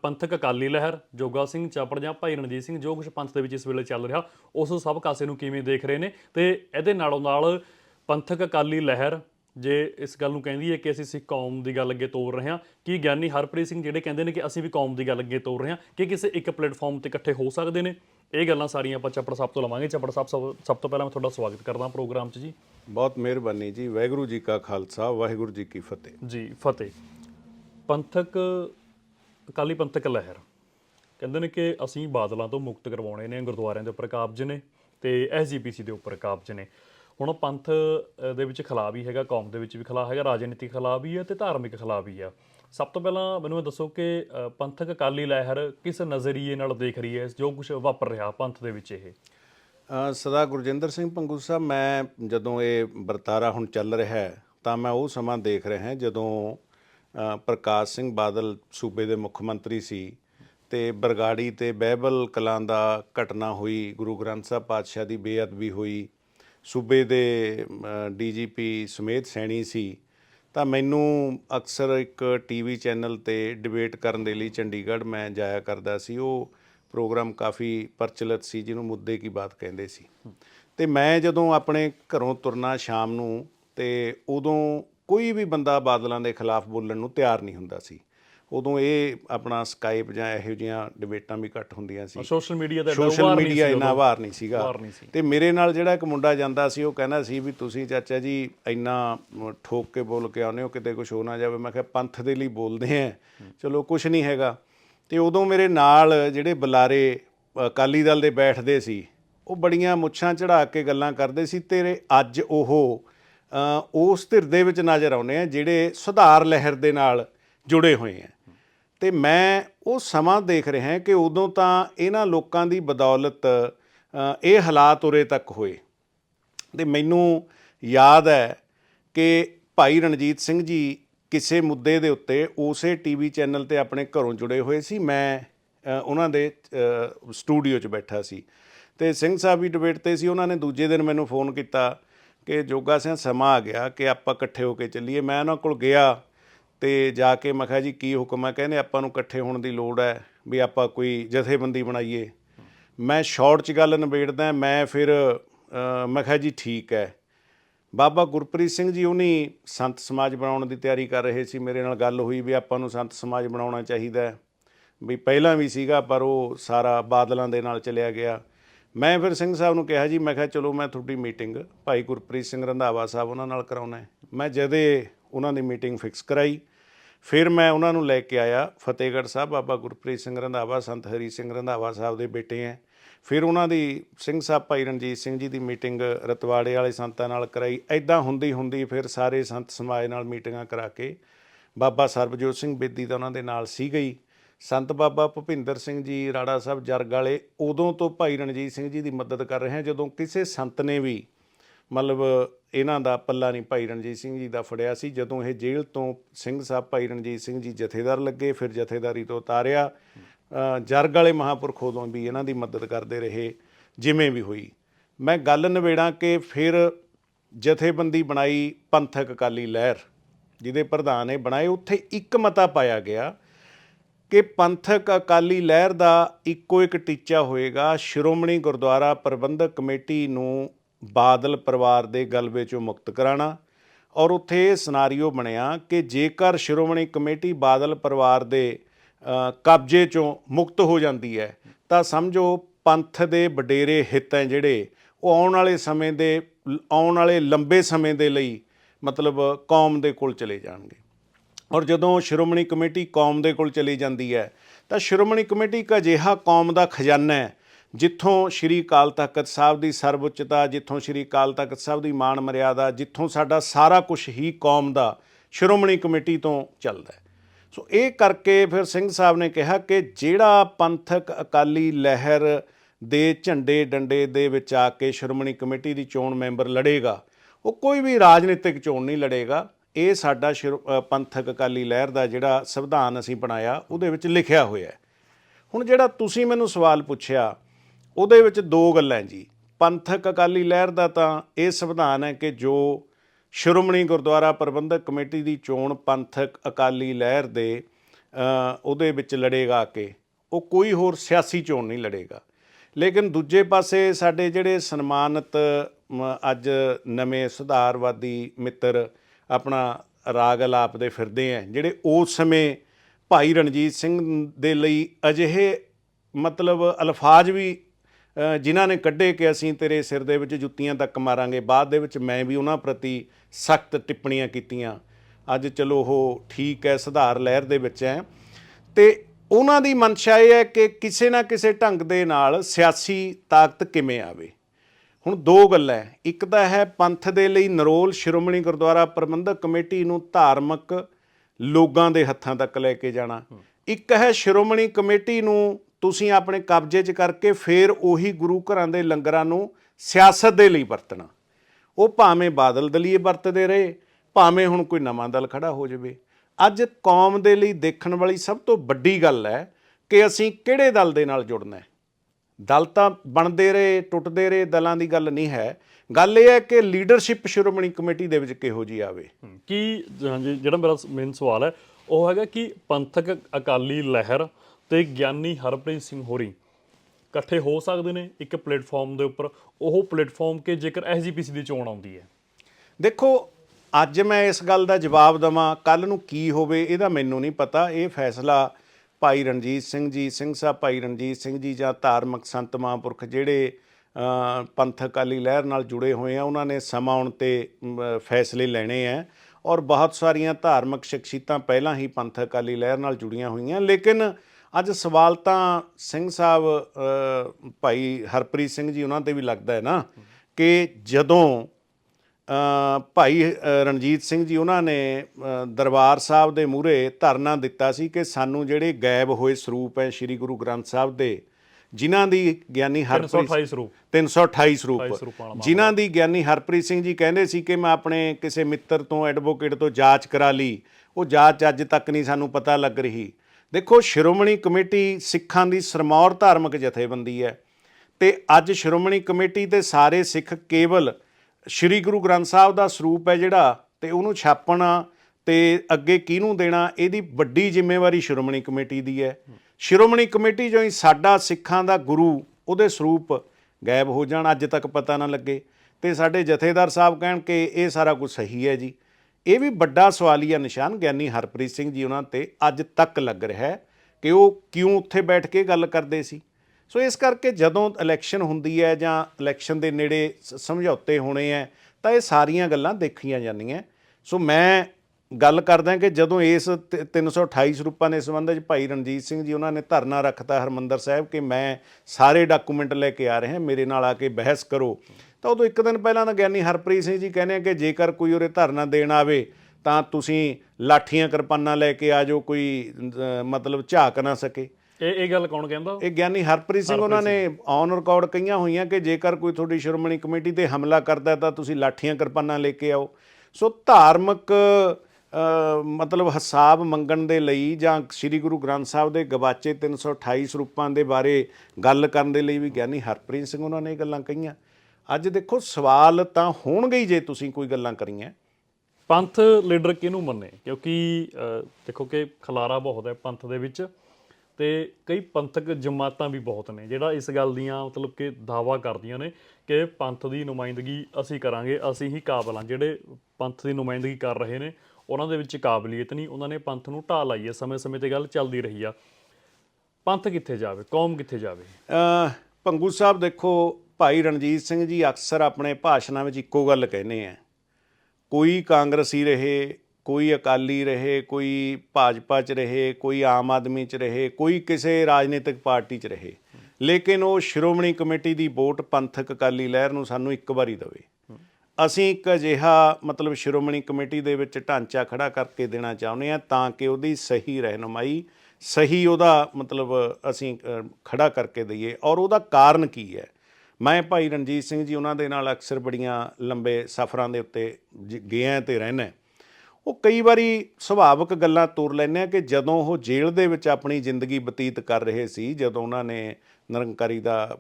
ਪੰਥਕ ਅਕਾਲੀ ਲਹਿਰ, ਜੋਗਾ ਸਿੰਘ ਚਾਪੜ ਜਾਂ ਭਾਈ ਰਣਜੀਤ ਸਿੰਘ, ਜੋ ਕੁਝ ਪੰਥ ਦੇ ਵਿੱਚ ਇਸ ਵੇਲੇ ਚੱਲ ਰਿਹਾ, ਉਸ ਸਭ ਕਾਸੇ ਨੂੰ ਕਿਵੇਂ ਦੇਖ ਰਹੇ ਨੇ? ਤੇ ਇਹਦੇ ਨਾਲੋਂ ਨਾਲ ਪੰਥਕ ਅਕਾਲੀ ਲਹਿਰ ਜੇ ਇਸ ਗੱਲ ਨੂੰ ਕਹਿੰਦੀ ਹੈ ਕਿ ਅਸੀਂ ਸਿੱਖ ਕੌਮ ਦੀ ਗੱਲ ਅੱਗੇ ਤੋਰ ਰਹੇ ਹਾਂ ਕੀ ਗਿਆਨੀ ਹਰਪ੍ਰੀਤ ਸਿੰਘ ਜਿਹੜੇ ਕਹਿੰਦੇ ਨੇ ਕਿ ਅਸੀਂ ਵੀ ਕੌਮ ਦੀ ਗੱਲ ਅੱਗੇ ਤੋਰ ਰਹੇ ਹਾਂ ਕਿ ਕਿਸੇ ਇੱਕ ਪਲੇਟਫਾਰਮ ਤੇ ਇਕੱਠੇ ਹੋ ਸਕਦੇ ਨੇ? ਇਹ ਗੱਲਾਂ ਸਾਰੀਆਂ ਆਪਾਂ ਚੱਪੜ ਸਾਹਿਬ ਤੋਂ ਲਵਾਂਗੇ। ਚੱਪੜ ਸਾਹਿਬ ਸਭ ਤੋਂ ਪਹਿਲਾਂ ਮੈਂ ਤੁਹਾਡਾ ਸਵਾਗਤ ਕਰਦਾ ਪ੍ਰੋਗਰਾਮ 'ਚ ਜੀ। ਬਹੁਤ ਮਿਹਰਬਾਨੀ ਜੀ। ਵਾਹਿਗੁਰੂ ਜੀ ਕਾ ਖਾਲਸਾ ਵਾਹਿਗੁਰੂ ਜੀ ਕੀ ਫਤਿਹ। ਜੀ ਫਤਿਹ। ਪੰਥਕ ਅਕਾਲੀ ਪੰਥਕ ਲਹਿਰ। ਕਹਿੰਦੇ ਨੇ ਕਿ ਅਸੀਂ ਬਾਦਲਾਂ ਤੋਂ ਮੁਕਤ ਕਰਵਾਉਣੇ ਨੇ ਗੁਰਦੁਆਰਿਆਂ ਦੇ ਉੱਪਰ ਕਾਬਜ ਨੇ ਤੇ ਐਸਜੀਪੀਸੀ ਦੇ ਉੱਪਰ ਕਾਬਜ ਨੇ। ਹੁਣ ਪੰਥ ਦੇ ਵਿੱਚ ਖਲਾ ਵੀ ਹੈਗਾ ਕੌਮ ਦੇ ਵਿੱਚ ਵੀ ਖਲਾ ਹੈਗਾ ਰਾਜਨੀਤਿਕ ਖਲਾ ਵੀ ਹੈ ਤੇ ਧਾਰਮਿਕ ਖਲਾ ਵੀ ਆ। ਸਭ ਤੋਂ ਪਹਿਲਾਂ ਮੈਨੂੰ ਇਹ ਦੱਸੋ ਕਿ ਪੰਥਕ ਅਕਾਲੀ ਲਹਿਰ ਕਿਸ ਨਜ਼ਰੀਏ ਨਾਲ ਦੇਖ ਰਹੀ ਹੈ ਜੋ ਕੁਝ ਵਾਪਰ ਰਿਹਾ ਪੰਥ ਦੇ ਵਿੱਚ ਇਹ? ਅ, ਸਦਾ ਗੁਰਜਿੰਦਰ ਸਿੰਘ ਪੰਗੂ ਸਾਹਿਬ ਮੈਂ ਜਦੋਂ ਇਹ ਵਰਤਾਰਾ ਹੁਣ ਚੱਲ ਰਿਹਾ ਹੈ ਤਾਂ ਮੈਂ ਉਹ ਸਮਾਂ ਦੇਖ ਰਿਹਾ ਹਾਂ ਜਦੋਂ ਪ੍ਰਕਾਸ਼ ਸਿੰਘ ਬਾਦਲ ਸੂਬੇ ਦੇ ਮੁੱਖ ਮੰਤਰੀ ਸੀ ਤੇ ਬਰਗਾੜੀ ਤੇ ਬਹਿਬਲ ਕਲਾਂ ਦਾ ਘਟਨਾ ਹੋਈ ਗੁਰੂ ਗ੍ਰੰਥ ਸਾਹਿਬ ਪਾਤਸ਼ਾਹ ਦੀ ਬੇਅਦਬੀ ਹੋਈ ਸੂਬੇ ਦੇ ਡੀਜੀਪੀ ਸੁਮੇਧ ਸੈਣੀ ਸੀ, ਤਾਂ ਮੈਨੂੰ ਅਕਸਰ ਇੱਕ ਟੀਵੀ ਚੈਨਲ ਤੇ ਡਿਬੇਟ ਕਰਨ ਦੇ ਲਈ ਚੰਡੀਗੜ੍ਹ ਮੈਂ ਜਾਇਆ ਕਰਦਾ ਸੀ। ਉਹ ਪ੍ਰੋਗਰਾਮ ਕਾਫੀ ਪ੍ਰਚਲਿਤ ਸੀ, ਜਿਹਨੂੰ ਮੁੱਦੇ ਕੀ ਬਾਤ ਕਹਿੰਦੇ ਸੀ। ਤੇ ਮੈਂ ਜਦੋਂ ਆਪਣੇ ਘਰੋਂ ਤੁਰਨਾ ਸ਼ਾਮ ਨੂੰ ਤੇ ਉਦੋਂ ਕੋਈ ਵੀ ਬੰਦਾ ਬਾਦਲਾਂ ਦੇ ਖਿਲਾਫ ਬੋਲਣ ਨੂੰ ਤਿਆਰ ਨਹੀਂ ਹੁੰਦਾ ਸੀ। ਉਦੋਂ ਇਹ ਆਪਣਾ ਸਕਾਈਪ ਜਾਂ ਇਹੋ ਜਿਹੀਆਂ ਡਿਬੇਟਾਂ ਵੀ ਘੱਟ ਹੁੰਦੀਆਂ ਸੀ। ਸੋਸ਼ਲ ਮੀਡੀਆ ਦਾ ਸੋਸ਼ਲ ਮੀਡੀਆ ਇੰਨਾ ਵਾਰ ਨਹੀਂ ਸੀਗਾ। ਤੇ ਮੇਰੇ ਨਾਲ ਜਿਹੜਾ ਇੱਕ ਮੁੰਡਾ ਜਾਂਦਾ ਸੀ ਉਹ ਕਹਿੰਦਾ ਸੀ ਵੀ ਤੁਸੀਂ ਚਾਚਾ ਜੀ ਇੰਨਾ ਠੋਕ ਕੇ ਬੋਲ ਕੇ ਆਉਂਦੇ ਹੋ ਕਿਤੇ ਕੁਝ ਹੋ ਨਾ ਜਾਵੇ। ਮੈਂ ਕਿਹਾ ਪੰਥ ਦੇ ਲਈ ਬੋਲਦੇ ਆ। ਚਲੋ ਕੁਝ ਨਹੀਂ ਹੈਗਾ। ਤੇ ਉਦੋਂ ਮੇਰੇ ਨਾਲ ਜਿਹੜੇ ਬੁਲਾਰੇ ਅਕਾਲੀ ਦਲ ਦੇ ਬੈਠਦੇ ਸੀ ਉਹ ਬੜੀਆਂ ਮੁੱਛਾਂ ਚੜਾ ਕੇ ਗੱਲਾਂ ਕਰਦੇ ਸੀ। ਤੇਰੇ ਅੱਜ ਉਹ ਉਸ ਧਿਰ ਦੇ ਵਿੱਚ ਨਜ਼ਰ ਆਉਂਦੇ ਆ ਜਿਹੜੇ ਸੁਧਾਰ ਲਹਿਰ ਦੇ ਨਾਲ ਜੁੜੇ ਹੋਏ ਆ। ਤੇ ਮੈਂ ਉਹ ਸਮਾਂ ਦੇਖ ਰਿਹਾ ਕਿ ਉਦੋਂ ਤਾਂ ਇਹਨਾਂ ਲੋਕਾਂ ਦੀ ਬਦੌਲਤ ਇਹ ਹਾਲਾਤ ਉਰੇ ਤੱਕ ਹੋਏ। ਤੇ ਮੈਨੂੰ ਯਾਦ ਹੈ ਕਿ ਭਾਈ ਰਣਜੀਤ ਸਿੰਘ ਜੀ ਕਿਸੇ ਮੁੱਦੇ ਦੇ ਉੱਤੇ ਉਸੇ ਟੀਵੀ ਚੈਨਲ ਤੇ ਆਪਣੇ ਘਰੋਂ ਜੁੜੇ ਹੋਏ ਸੀ। ਮੈਂ ਉਹਨਾਂ ਦੇ ਸਟੂਡੀਓ 'ਚ ਬੈਠਾ ਸੀ। ਤੇ ਸਿੰਘ ਸਾਹਿਬ ਵੀ ਡਿਬੇਟ ਤੇ ਸੀ। ਉਹਨਾਂ ਨੇ ਦੂਜੇ ਦਿਨ ਮੈਨੂੰ ਫੋਨ ਕੀਤਾ ਕਿ ਜੋਗਾ ਸਿੰਘ ਸਮਾਂ ਆ ਗਿਆ ਕਿ ਆਪਾਂ ਇਕੱਠੇ ਹੋ ਕੇ ਚੱਲੀਏ। ਮੈਂ ਉਹਨਾਂ ਕੋਲ ਗਿਆ ਤੇ ਜਾ ਕੇ ਮੈਂ ਕਿਹਾ ਜੀ ਕੀ ਹੁਕਮ ਹੈ? ਕਹਿੰਦੇ ਆਪਾਂ ਨੂੰ ਇਕੱਠੇ ਹੋਣ ਦੀ ਲੋੜ ਹੈ ਵੀ ਆਪਾਂ ਕੋਈ ਜਥੇਬੰਦੀ ਬਣਾਈਏ। ਮੈਂ ਸ਼ਾਰਟ 'ਚ ਗੱਲ ਨਿਬੇੜਦਾ, ਮੈਂ ਫਿਰ ਮੈਂ ਕਿਹਾ ਜੀ ਠੀਕ ਹੈ। ਬਾਬਾ ਗੁਰਪ੍ਰੀਤ ਸਿੰਘ ਜੀ ਉਹਨੀ ਸੰਤ ਸਮਾਜ ਬਣਾਉਣ ਦੀ ਤਿਆਰੀ ਕਰ ਰਹੇ ਸੀ। ਮੇਰੇ ਨਾਲ ਗੱਲ ਹੋਈ ਵੀ ਆਪਾਂ ਨੂੰ ਸੰਤ ਸਮਾਜ ਬਣਾਉਣਾ ਚਾਹੀਦਾ ਵੀ ਪਹਿਲਾਂ ਵੀ ਸੀਗਾ, ਪਰ ਉਹ ਸਾਰਾ ਬਾਦਲਾਂ ਦੇ ਨਾਲ ਚਲਿਆ ਗਿਆ। ਮੈਂ ਫਿਰ ਸਿੰਘ ਸਾਹਿਬ ਨੂੰ ਕਿਹਾ ਜੀ, ਮੈਂ ਕਿਹਾ ਚਲੋ ਮੈਂ ਤੁਹਾਡੀ ਮੀਟਿੰਗ ਭਾਈ ਗੁਰਪ੍ਰੀਤ ਸਿੰਘ ਰੰਧਾਵਾ ਸਾਹਿਬ ਉਹਨਾਂ ਨਾਲ ਕਰਾਉਣਾ ਮੈਂ ਜਦੇ ਉਹਨਾਂ ਦੀ ਮੀਟਿੰਗ ਫਿਕਸ ਕਰਾਈ ਫਿਰ ਮੈਂ ਉਹਨਾਂ ਨੂੰ ਲੈ ਕੇ ਆਇਆ, ਫਤਿਹਗੜ੍ਹ ਸਾਹਿਬ, ਬਾਬਾ ਗੁਰਪ੍ਰੀਤ ਸਿੰਘ ਰੰਧਾਵਾ, ਸੰਤ ਹਰੀ ਸਿੰਘ ਰੰਧਾਵਾ ਸਾਹਿਬ ਦੇ ਬੇਟੇ ਹੈ ਫਿਰ ਉਹਨਾਂ ਦੀ ਸਿੰਘ ਸਾਹਿਬ ਭਾਈ ਰਣਜੀਤ ਸਿੰਘ ਜੀ ਦੀ ਮੀਟਿੰਗ ਰਤਵਾੜੇ ਵਾਲੇ ਸੰਤਾਂ ਨਾਲ ਕਰਾਈ। ਐਦਾਂ ਹੁੰਦੀ ਹੁੰਦੀ ਫਿਰ ਸਾਰੇ ਸੰਤ ਸਮਾਜ ਨਾਲ ਮੀਟਿੰਗਾਂ ਕਰਾ ਕੇ ਬਾਬਾ ਸਰਬਜੋਤ ਸਿੰਘ ਬੇਦੀ ਦਾ ਉਹਨਾਂ ਦੇ ਨਾਲ ਸੀ ਗਈ। ਸੰਤ ਬਾਬਾ ਭੁਪਿੰਦਰ ਸਿੰਘ ਜੀ, ਰਾੜਾ ਸਾਹਿਬ ਜਰਗ ਵਾਲੇ ਉਦੋਂ ਤੋਂ ਭਾਈ ਰਣਜੀਤ ਸਿੰਘ ਜੀ ਦੀ ਮਦਦ ਕਰ ਰਹੇ ਹਨ ਜਦੋਂ ਕਿਸੇ ਸੰਤ ਨੇ ਵੀ ਮਤਲਬ ਇਹਨਾਂ ਦਾ ਪੱਲਾ ਨਹੀਂ ਭਾਈ ਰਣਜੀਤ ਸਿੰਘ ਜੀ ਦਾ ਫੜਿਆ ਸੀ। ਜਦੋਂ ਇਹ ਜੇਲ੍ਹ ਤੋਂ ਸਿੰਘ ਸਾਹਿਬ ਭਾਈ ਰਣਜੀਤ ਸਿੰਘ ਜੀ ਜਥੇਦਾਰ ਲੱਗੇ, ਫਿਰ ਜਥੇਦਾਰੀ ਤੋਂ ਉਤਾਰਿਆ। ਜਰਗ ਵਾਲੇ ਮਹਾਂਪੁਰਖ ਉਦੋਂ ਵੀ ਇਹਨਾਂ ਦੀ ਮਦਦ ਕਰਦੇ ਰਹੇ, ਜਿਵੇਂ ਵੀ ਹੋਈ। ਮੈਂ ਗੱਲ ਨਿਬੇੜਾਂ ਕਿ ਫਿਰ ਜਥੇਬੰਦੀ ਬਣਾਈ ਪੰਥਕ ਅਕਾਲੀ ਲਹਿਰ, ਜਿਹਦੇ ਪ੍ਰਧਾਨ ਨੇ ਬਣਾਏ। ਉੱਥੇ ਇੱਕ ਮਤਾ ਪਾਇਆ ਗਿਆ ਕਿ ਪੰਥਕ ਅਕਾਲੀ ਲਹਿਰ ਦਾ ਇੱਕੋ ਇੱਕ ਟੀਚਾ ਹੋਏਗਾ। ਸ਼੍ਰੋਮਣੀ ਗੁਰਦੁਆਰਾ ਪ੍ਰਬੰਧਕ ਕਮੇਟੀ ਨੂੰ ਬਾਦਲ ਪਰਿਵਾਰ ਦੇ ਗਲਬੇ ਚੋਂ ਮੁਕਤ ਕਰਾਉਣਾ ਔਰ ਉੱਥੇ ਇਹ ਸਿਨਾਰੀਓ ਬਣਿਆ ਕਿ ਜੇਕਰ ਸ਼੍ਰੋਮਣੀ ਕਮੇਟੀ ਬਾਦਲ ਪਰਿਵਾਰ ਦੇ ਕਬਜ਼ੇ ਚੋਂ ਮੁਕਤ ਹੋ ਜਾਂਦੀ ਹੈ, ਤਾਂ ਸਮਝੋ ਪੰਥ ਦੇ ਵਡੇਰੇ ਹਿੱਤ ਹੈ ਜਿਹੜੇ, ਉਹ ਆਉਣ ਵਾਲੇ ਸਮੇਂ ਦੇ, ਆਉਣ ਵਾਲੇ ਲੰਬੇ ਸਮੇਂ ਦੇ ਲਈ ਮਤਲਬ ਕੌਮ ਦੇ ਕੋਲ ਚਲੇ ਜਾਣਗੇ। ਔਰ ਜਦੋਂ ਸ਼੍ਰੋਮਣੀ ਕਮੇਟੀ ਕੌਮ ਦੇ ਕੋਲ ਚਲੀ ਜਾਂਦੀ ਹੈ, ਤਾਂ ਸ਼੍ਰੋਮਣੀ ਕਮੇਟੀ ਇੱਕ ਅਜਿਹਾ ਕੌਮ ਦਾ ਖਜ਼ਾਨਾ ਹੈ ਜਿੱਥੋਂ ਸ਼੍ਰੀ ਅਕਾਲ ਤਖਤ ਸਾਹਿਬ ਦੀ ਸਰਵਉੱਚਤਾ, ਜਿੱਥੋਂ ਸ਼੍ਰੀ ਅਕਾਲ ਤਖਤ ਸਾਹਿਬ ਦੀ ਮਾਣ ਮਰਿਆਦਾ, ਜਿੱਥੋਂ ਸਾਡਾ ਸਾਰਾ ਕੁਝ ਹੀ ਕੌਮ ਦਾ ਸ਼੍ਰੋਮਣੀ ਕਮੇਟੀ ਤੋਂ ਚੱਲਦਾ ਸੋ ਇਹ ਕਰਕੇ ਫਿਰ ਸਿੰਘ ਸਾਹਿਬ ਨੇ ਕਿਹਾ ਕਿ ਜਿਹੜਾ ਪੰਥਕ ਅਕਾਲੀ ਲਹਿਰ ਦੇ ਝੰਡੇ ਡੰਡੇ ਦੇ ਵਿੱਚ ਆ ਕੇ ਸ਼੍ਰੋਮਣੀ ਕਮੇਟੀ ਦੀ ਚੋਣ ਮੈਂਬਰ ਲੜੇਗਾ, ਉਹ ਕੋਈ ਵੀ ਰਾਜਨੀਤਿਕ ਚੋਣ ਨਹੀਂ ਲੜੇਗਾ। ਇਹ ਸਾਡਾ ਸ਼੍ਰੋ- ਪੰਥਕ ਅਕਾਲੀ ਲਹਿਰ ਦਾ ਜਿਹੜਾ ਸੰਵਿਧਾਨ ਅਸੀਂ ਬਣਾਇਆ, ਉਹਦੇ ਵਿੱਚ ਲਿਖਿਆ ਹੋਇਆ ਹੁਣ ਜਿਹੜਾ ਤੁਸੀਂ ਮੈਨੂੰ ਸਵਾਲ ਪੁੱਛਿਆ ਉਹਦੇ ਵਿੱਚ ਦੋ ਗੱਲਾਂ ਜੀ। ਪੰਥਕ ਅਕਾਲੀ ਲਹਿਰ ਦਾ ਤਾਂ ਇਹ ਸੰਵਿਧਾਨ ਹੈ ਕਿ ਜੋ ਸ਼੍ਰੋਮਣੀ ਗੁਰਦੁਆਰਾ ਪ੍ਰਬੰਧਕ ਕਮੇਟੀ ਦੀ ਚੋਣ ਪੰਥਕ ਅਕਾਲੀ ਲਹਿਰ ਦੇ ਉਹਦੇ ਵਿੱਚ ਲੜੇਗਾ ਕਿ ਉਹ ਕੋਈ ਹੋਰ ਸਿਆਸੀ ਚੋਣ ਨਹੀਂ ਲੜੇਗਾ। ਲੇਕਿਨ ਦੂਜੇ ਪਾਸੇ ਸਾਡੇ ਜਿਹੜੇ ਸਨਮਾਨਿਤ ਅੱਜ ਨਵੇਂ ਸੁਧਾਰਵਾਦੀ ਮਿੱਤਰ ਆਪਣਾ ਰਾਗ ਅਲਾਪ ਦੇ ਫਿਰਦੇ ਆ, ਜਿਹੜੇ ਉਸ ਸਮੇਂ ਭਾਈ ਰਣਜੀਤ ਸਿੰਘ ਦੇ ਲਈ ਅਜਿਹੇ ਮਤਲਬ ਅਲਫਾਜ਼ ਵੀ ਜਿਨ੍ਹਾਂ ਨੇ ਕੱਢੇ ਕਿ ਅਸੀਂ ਤੇਰੇ ਸਿਰ ਦੇ ਵਿੱਚ ਜੁੱਤੀਆਂ ਤੱਕ ਮਾਰਾਂਗੇ, ਬਾਅਦ ਦੇ ਵਿੱਚ ਮੈਂ ਵੀ ਉਹਨਾਂ ਪ੍ਰਤੀ ਸਖਤ ਟਿੱਪਣੀਆਂ ਕੀਤੀਆਂ। ਅੱਜ ਚਲੋ ਉਹ ਠੀਕ ਹੈ, ਸੁਧਾਰ ਲਹਿਰ ਦੇ ਵਿੱਚ ਹੈ। ਤੇ ਉਹਨਾਂ ਦੀ ਮਨਸ਼ਾ ਇਹ ਹੈ ਕਿ ਕਿਸੇ ਨਾ ਕਿਸੇ ਢੰਗ ਦੇ ਨਾਲ ਸਿਆਸੀ ਤਾਕਤ ਕਿਵੇਂ ਆਵੇ। ਹੁਣ ਦੋ ਗੱਲਾਂ ਹੈ। ਇੱਕ ਤਾਂ ਹੈ, ਪੰਥ ਦੇ ਲਈ ਨਰੋਲ ਸ਼੍ਰੋਮਣੀ ਗੁਰਦੁਆਰਾ ਪ੍ਰਬੰਧਕ ਕਮੇਟੀ ਨੂੰ ਧਾਰਮਿਕ ਲੋਕਾਂ ਦੇ ਹੱਥਾਂ ਤੱਕ ਲੈ ਕੇ ਜਾਣਾ। ਇੱਕ ਹੈ, ਸ਼੍ਰੋਮਣੀ ਕਮੇਟੀ ਨੂੰ ਤੁਸੀਂ ਆਪਣੇ ਕਬਜ਼ੇ 'ਚ ਕਰਕੇ ਫਿਰ ਉਹੀ ਗੁਰੂ ਘਰਾਂ ਦੇ ਲੰਗਰਾਂ ਨੂੰ ਸਿਆਸਤ ਦੇ ਲਈ ਵਰਤਣਾ। ਉਹ ਭਾਵੇਂ ਬਾਦਲ ਦਲੀਏ ਵਰਤਦੇ ਰਹੇ, ਭਾਵੇਂ ਹੁਣ ਕੋਈ ਨਵਾਂ ਦਲ ਖੜਾ ਹੋ ਜਾਵੇ। ਅੱਜ ਕੌਮ ਦੇ ਲਈ ਦੇਖਣ ਵਾਲੀ ਸਭ ਤੋਂ ਵੱਡੀ ਗੱਲ ਹੈ ਕਿ ਅਸੀਂ ਕਿਹੜੇ ਦਲ ਦੇ ਨਾਲ ਜੁੜਨਾ ਹੈ। ਦਲ ਤਾਂ ਬਣਦੇ ਰਹੇ, ਟੁੱਟਦੇ ਰਹੇ, ਦਲਾਂ ਦੀ ਗੱਲ ਨਹੀਂ ਹੈ। ਗੱਲ ਇਹ ਹੈ ਕਿ ਲੀਡਰਸ਼ਿਪ ਸ਼੍ਰੋਮਣੀ ਕਮੇਟੀ ਦੇ ਵਿੱਚ ਕਿਹੋ ਜੀ ਆਵੇ। ਕੀ ਹਾਂਜੀ, ਜਿਹੜਾ ਮੇਰਾ ਮੇਨ ਸਵਾਲ ਹੈ, ਉਹ ਹੈਗਾ ਕਿ ਪੰਥਕ ਅਕਾਲੀ ਲਹਿਰ ਤੇ ਗਿਆਨੀ ਹਰਪ੍ਰੀਤ ਸਿੰਘ ਹੋਰੀ ਇਕੱਠੇ ਹੋ ਸਕਦੇ ਨੇ ਇੱਕ ਪਲੇਟਫਾਰਮ ਦੇ ਉੱਪਰ। ਉਹ ਪਲੇਟਫਾਰਮ ਕੇ ਜੇਕਰ ਐਸਜੀਪੀਸੀ ਦੀ ਚੋਣ ਆਉਂਦੀ ਹੈ। ਦੇਖੋ ਅੱਜ ਮੈਂ ਇਸ ਗੱਲ ਦਾ ਜਵਾਬ ਦਵਾਂ ਕੱਲ ਨੂੰ ਕੀ ਹੋਵੇ ਇਹਦਾ ਮੈਨੂੰ ਨਹੀਂ ਪਤਾ। ਇਹ ਫੈਸਲਾ ਭਾਈ ਰਣਜੀਤ ਸਿੰਘ ਜੀ ਸਿੰਘ ਸਾਹਿਬ ਭਾਈ ਰਣਜੀਤ ਸਿੰਘ ਜੀ ਜਾਂ ਧਾਰਮਿਕ ਸੰਤ ਮਹਾਂਪੁਰਖ ਜਿਹੜੇ ਅ, ਪੰਥਕ ਅਕਾਲੀ ਲਹਿਰ ਨਾਲ ਜੁੜੇ ਹੋਏ ਆ ਉਹਨਾਂ ਨੇ ਸਮਾਂ ਆਉਣ ਤੇ ਫੈਸਲੇ ਲੈਣੇ ਆ ਔਰ ਬਹੁਤ ਸਾਰੀਆਂ ਧਾਰਮਿਕ ਸ਼ਖਸੀਅਤਾਂ ਪਹਿਲਾਂ ਹੀ ਪੰਥਕ ਅਕਾਲੀ ਲਹਿਰ ਨਾਲ ਜੁੜੀਆਂ ਹੋਈਆਂ। ਲੇਕਿਨ ਅੱਜ ਸਵਾਲ ਤਾਂ ਸਿੰਘ ਸਾਹਿਬ ਭਾਈ ਹਰਪ੍ਰੀਤ ਸਿੰਘ ਜੀ ਉਹਨਾਂ ਤੇ ਵੀ ਲੱਗਦਾ ਹੈ ਨਾ ਕਿ ਜਦੋਂ ਭਾਈ ਰਣਜੀਤ ਸਿੰਘ ਜੀ ਉਹਨਾਂ ਨੇ ਦਰਬਾਰ ਸਾਹਿਬ ਦੇ ਮੂਹਰੇ ਧਰਨਾ ਦਿੱਤਾ ਸੀ ਕਿ ਸਾਨੂੰ ਜਿਹੜੇ ਗਾਇਬ ਹੋਏ ਸਰੂਪ ਹੈ ਸ੍ਰੀ ਗੁਰੂ ਗ੍ਰੰਥ ਸਾਹਿਬ ਦੇ ਜਿਨ੍ਹਾਂ ਦੀ ਗਿਆਨੀ ਹਰਪ੍ਰੀਤ 328 ਸਰੂਪ। 328 ਸਰੂਪਾਂ। ਜਿਨ੍ਹਾਂ ਦੀ ਗਿਆਨੀ ਹਰਪ੍ਰੀਤ ਸਿੰਘ ਜੀ ਕਹਿੰਦੇ ਸੀ ਕਿ ਮੈਂ ਆਪਣੇ ਕਿਸੇ ਮਿੱਤਰ ਤੋਂ ਐਡਵੋਕੇਟ ਤੋਂ ਜਾਂਚ ਕਰਾ ਲਈ ਉਹ ਜਾਂਚ ਅੱਜ ਤੱਕ ਨਹੀਂ ਸਾਨੂੰ ਪਤਾ ਲੱਗ ਰਹੀ। ਦੇਖੋ, ਸ਼੍ਰੋਮਣੀ ਕਮੇਟੀ ਸਿੱਖਾਂ ਦੀ ਸਰਮੌਰ ਧਾਰਮਿਕ ਜਥੇਬੰਦੀ ਹੈ ਤੇ ਅੱਜ ਸ਼੍ਰੋਮਣੀ ਕਮੇਟੀ ਤੇ ਸਾਰੇ ਸਿੱਖ ਕੇਵਲ ਸ੍ਰੀ ਗੁਰੂ ਗ੍ਰੰਥ ਸਾਹਿਬ ਦਾ ਸਰੂਪ ਹੈ ਜਿਹੜਾ ਤੇ ਉਹਨੂੰ ਛਾਪਣਾ ਤੇ ਅੱਗੇ ਕਿਹਨੂੰ ਦੇਣਾ, ਇਹਦੀ ਵੱਡੀ ਜ਼ਿੰਮੇਵਾਰੀ ਸ਼੍ਰੋਮਣੀ ਕਮੇਟੀ ਦੀ ਹੈ। ਸ਼੍ਰੋਮਣੀ ਕਮੇਟੀ ਜੋ ਹੀ ਸਾਡਾ ਸਿੱਖਾਂ ਦਾ ਗੁਰੂ, ਉਹਦੇ ਸਰੂਪ ਗਾਇਬ ਹੋ ਜਾਣ, ਅੱਜ ਤੱਕ ਪਤਾ ਨਾ ਲੱਗੇ। ਤੇ ਸਾਡੇ ਜਥੇਦਾਰ ਸਾਹਿਬ ਕਹਿਣ ਕਿ ਇਹ ਸਾਰਾ ਕੁਝ ਸਹੀ ਹੈ ਜੀ। ਇਹ ਵੀ ਵੱਡਾ ਸਵਾਲੀਆ ਨਿਸ਼ਾਨ, ਗਿਆਨੀ ਹਰਪ੍ਰੀਤ ਸਿੰਘ ਜੀ ਉਹਨਾਂ ਤੇ ਅੱਜ ਤੱਕ ਲੱਗ ਰਿਹਾ ਹੈ ਕਿ ਉਹ ਕਿਉਂ ਉੱਥੇ ਬੈਠ ਕੇ ਗੱਲ ਕਰਦੇ ਸੀ। ਸੋ ਇਸ ਕਰਕੇ ਜਦੋਂ ਇਲੈਕਸ਼ਨ ਹੁੰਦੀ ਹੈ ਜਾਂ ਇਲੈਕਸ਼ਨ ਦੇ ਨੇੜੇ ਸ- ਸਮਝੌਤੇ ਹੋਣੇ ਹੈ ਤਾਂ ਇਹ ਸਾਰੀਆਂ ਗੱਲਾਂ ਦੇਖੀਆਂ ਜਾਂਦੀਆਂ ਸੋ ਮੈਂ ਗੱਲ ਕਰਦਾ ਕਿ ਜਦੋਂ ਇਸ ਤ- 328 ਸਰੂਪਾਂ ਦੇ ਸੰਬੰਧ ਵਿੱਚ ਭਾਈ ਰਣਜੀਤ ਸਿੰਘ ਜੀ ਉਹਨਾਂ ਨੇ ਧਰਨਾ ਰੱਖਤਾ ਹਰਮੰਦਰ ਸਾਹਿਬ ਕਿ ਮੈਂ ਸਾਰੇ ਡਾਕੂਮੈਂਟ ਲੈ ਕੇ ਆ ਰਹੇ ਹਾਂ ਮੇਰੇ ਨਾਲ ਆ ਕੇ ਬਹਿਸ ਕਰੋ। ਤਾਂ ਉਦੋਂ ਇੱਕ ਦਿਨ ਪਹਿਲਾਂ ਤਾਂ ਗਿਆਨੀ ਹਰਪ੍ਰੀਤ ਸਿੰਘ ਜੀ ਕਹਿੰਦੇ ਆ ਕਿ ਜੇਕਰ ਕੋਈ ਉਰੇ ਧਰਨਾ ਦੇਣ ਆਵੇ ਤਾਂ ਤੁਸੀਂ ਲਾਠੀਆਂ ਕਿਰਪਾਨਾਂ ਲੈ ਕੇ ਆ ਜਾਓ ਕੋਈ ਮਤਲਬ ਝਾਕ ਨਾ ਸਕੇ। ਇਹ ਇਹ ਗੱਲ ਕੌਣ ਕਹਿੰਦਾ? ਇਹ ਗਿਆਨੀ ਹਰਪ੍ਰੀਤ ਸਿੰਘ ਉਹਨਾਂ ਨੇ ਔਨ ਰਿਕਾਰਡ ਕਹੀਆਂ ਹੋਈਆਂ ਕਿ ਜੇਕਰ ਕੋਈ ਤੁਹਾਡੀ ਸ਼੍ਰੋਮਣੀ ਕਮੇਟੀ ਤੇ ਹਮਲਾ ਕਰਦਾ ਹੈ ਤਾਂ ਤੁਸੀਂ ਲਾਠੀਆਂ ਕਿਰਪਾਨਾਂ ਲੈ ਕੇ ਆਓ। ਸੋ ਧਾਰਮਿਕ ਮਤਲਬ ਹਿਸਾਬ ਮੰਗਣ ਦੇ ਲਈ ਜਾਂ ਸ੍ਰੀ ਗੁਰੂ ਗ੍ਰੰਥ ਸਾਹਿਬ ਦੇ ਗਵਾਚੇ 328 ਸਰੂਪਾਂ ਦੇ ਬਾਰੇ ਗੱਲ ਕਰਨ ਦੇ ਲਈ ਵੀ ਗਿਆਨੀ ਹਰਪ੍ਰੀਤ ਸਿੰਘ ਉਹਨਾਂ ਨੇ ਗੱਲਾਂ ਕਹੀਆਂ। ਅੱਜ ਦੇਖੋ, ਸਵਾਲ ਤਾਂ ਹੋਣਗੇ ਹੀ ਜੇ ਤੁਸੀਂ ਕੋਈ ਗੱਲਾਂ ਕਰੀਆਂ। ਪੰਥ ਲੀਡਰ ਕਿਹਨੂੰ ਮੰਨੇ? ਕਿਉਂਕਿ ਦੇਖੋ ਕਿ ਖਲਾਰਾ ਬਹੁਤ ਹੈ ਪੰਥ ਦੇ ਵਿੱਚ ਤੇ ਕਈ ਪੰਥਕ ਜਮਾਤਾਂ ਵੀ ਬਹੁਤ ਨੇ, ਜਿਹੜਾ ਇਸ ਗੱਲ ਦੀਆਂ ਮਤਲਬ ਕਿ ਦਾਵਾ ਕਰਦੀਆਂ ਨੇ ਕਿ ਪੰਥ ਦੀ ਨੁਮਾਇੰਦਗੀ ਅਸੀਂ ਕਰਾਂਗੇ, ਅਸੀਂ ਹੀ ਕਾਬਲ ਹਾਂ। ਜਿਹੜੇ ਪੰਥ ਦੀ ਨੁਮਾਇੰਦਗੀ ਕਰ ਰਹੇ ਨੇ ਉਹਨਾਂ ਦੇ ਵਿੱਚ ਕਾਬਲੀਅਤ ਨਹੀਂ, ਉਹਨਾਂ ਨੇ ਪੰਥ ਨੂੰ ਢਾਹ ਲਾਈ ਹੈ, ਸਮੇਂ-ਸਮੇਂ ਤੇ ਗੱਲ ਚੱਲਦੀ ਰਹੀ ਆ। ਪੰਥ ਕਿੱਥੇ ਜਾਵੇ, ਕੌਮ ਕਿੱਥੇ ਜਾਵੇ? ਪੰਗੂ ਸਾਹਿਬ, ਦੇਖੋ, ਭਾਈ ਰਣਜੀਤ ਸਿੰਘ ਜੀ ਅਕਸਰ ਆਪਣੇ ਭਾਸ਼ਣਾਂ ਵਿੱਚ ਇੱਕੋ ਗੱਲ ਕਹਿੰਦੇ ਆ। ਕੋਈ ਕਾਂਗਰਸੀ ਰਹੇ, ਕੋਈ ਅਕਾਲੀ ਰਹੇ, ਕੋਈ ਭਾਜਪਾ 'ਚ ਰਹੇ, ਕੋਈ ਆਮ ਆਦਮੀ 'ਚ ਰਹੇ, ਕੋਈ ਕਿਸੇ ਰਾਜਨੀਤਿਕ ਪਾਰਟੀ 'ਚ ਰਹੇ। ਲੇਕਿਨ ਉਹ ਸ਼੍ਰੋਮਣੀ ਕਮੇਟੀ ਦੀ ਵੋਟ ਪੰਥਕ ਅਕਾਲੀ ਲਹਿਰ ਨੂੰ ਸਾਨੂੰ ਇੱਕ ਵਾਰੀ ਦੇਵੇ। ਅਸੀਂ ਇੱਕ ਅਜਿਹਾ ਮਤਲਬ ਸ਼੍ਰੋਮਣੀ ਕਮੇਟੀ ਦੇ ਵਿੱਚ ਢਾਂਚਾ ਖੜਾ ਕਰਕੇ ਦੇਣਾ ਚਾਹੁੰਦੇ ਹਾਂ ਤਾਂ ਕਿ ਉਹਦੀ ਸਹੀ ਰਹਿਨੁਮਾਈ ਸਹੀ ਉਹਦਾ ਮਤਲਬ ਅਸੀਂ ਅ, ਖੜਾ ਕਰਕੇ ਦਈਏ। ਔਰ ਉਹਦਾ ਕਾਰਨ ਕੀ ਹੈ? ਮੈਂ ਭਾਈ ਰਣਜੀਤ ਸਿੰਘ ਜੀ ਉਹਨਾਂ ਦੇ ਨਾਲ ਅਕਸਰ ਬੜੀਆਂ ਲੰਬੇ ਸਫ਼ਰਾਂ ਦੇ ਉੱਤੇ ਜ- ਗਿਆ ਤੇ ਰਹਿਣਾ ਉਹ ਕਈ ਵਾਰੀ ਸੁਭਾਵਿਕ ਗੱਲਾਂ ਤੁਰ ਲੈਂਦੇ ਆ ਕਿ ਜਦੋਂ ਉਹ ਜੇਲ੍ਹ ਦੇ ਵਿੱਚ ਆਪਣੀ ਜ਼ਿੰਦਗੀ ਬਤੀਤ ਕਰ ਰਹੇ ਸੀ, ਜਦੋਂ ਉਹਨਾਂ ਨੇ ਨਿਰੰਕਾਰੀ ਦਾ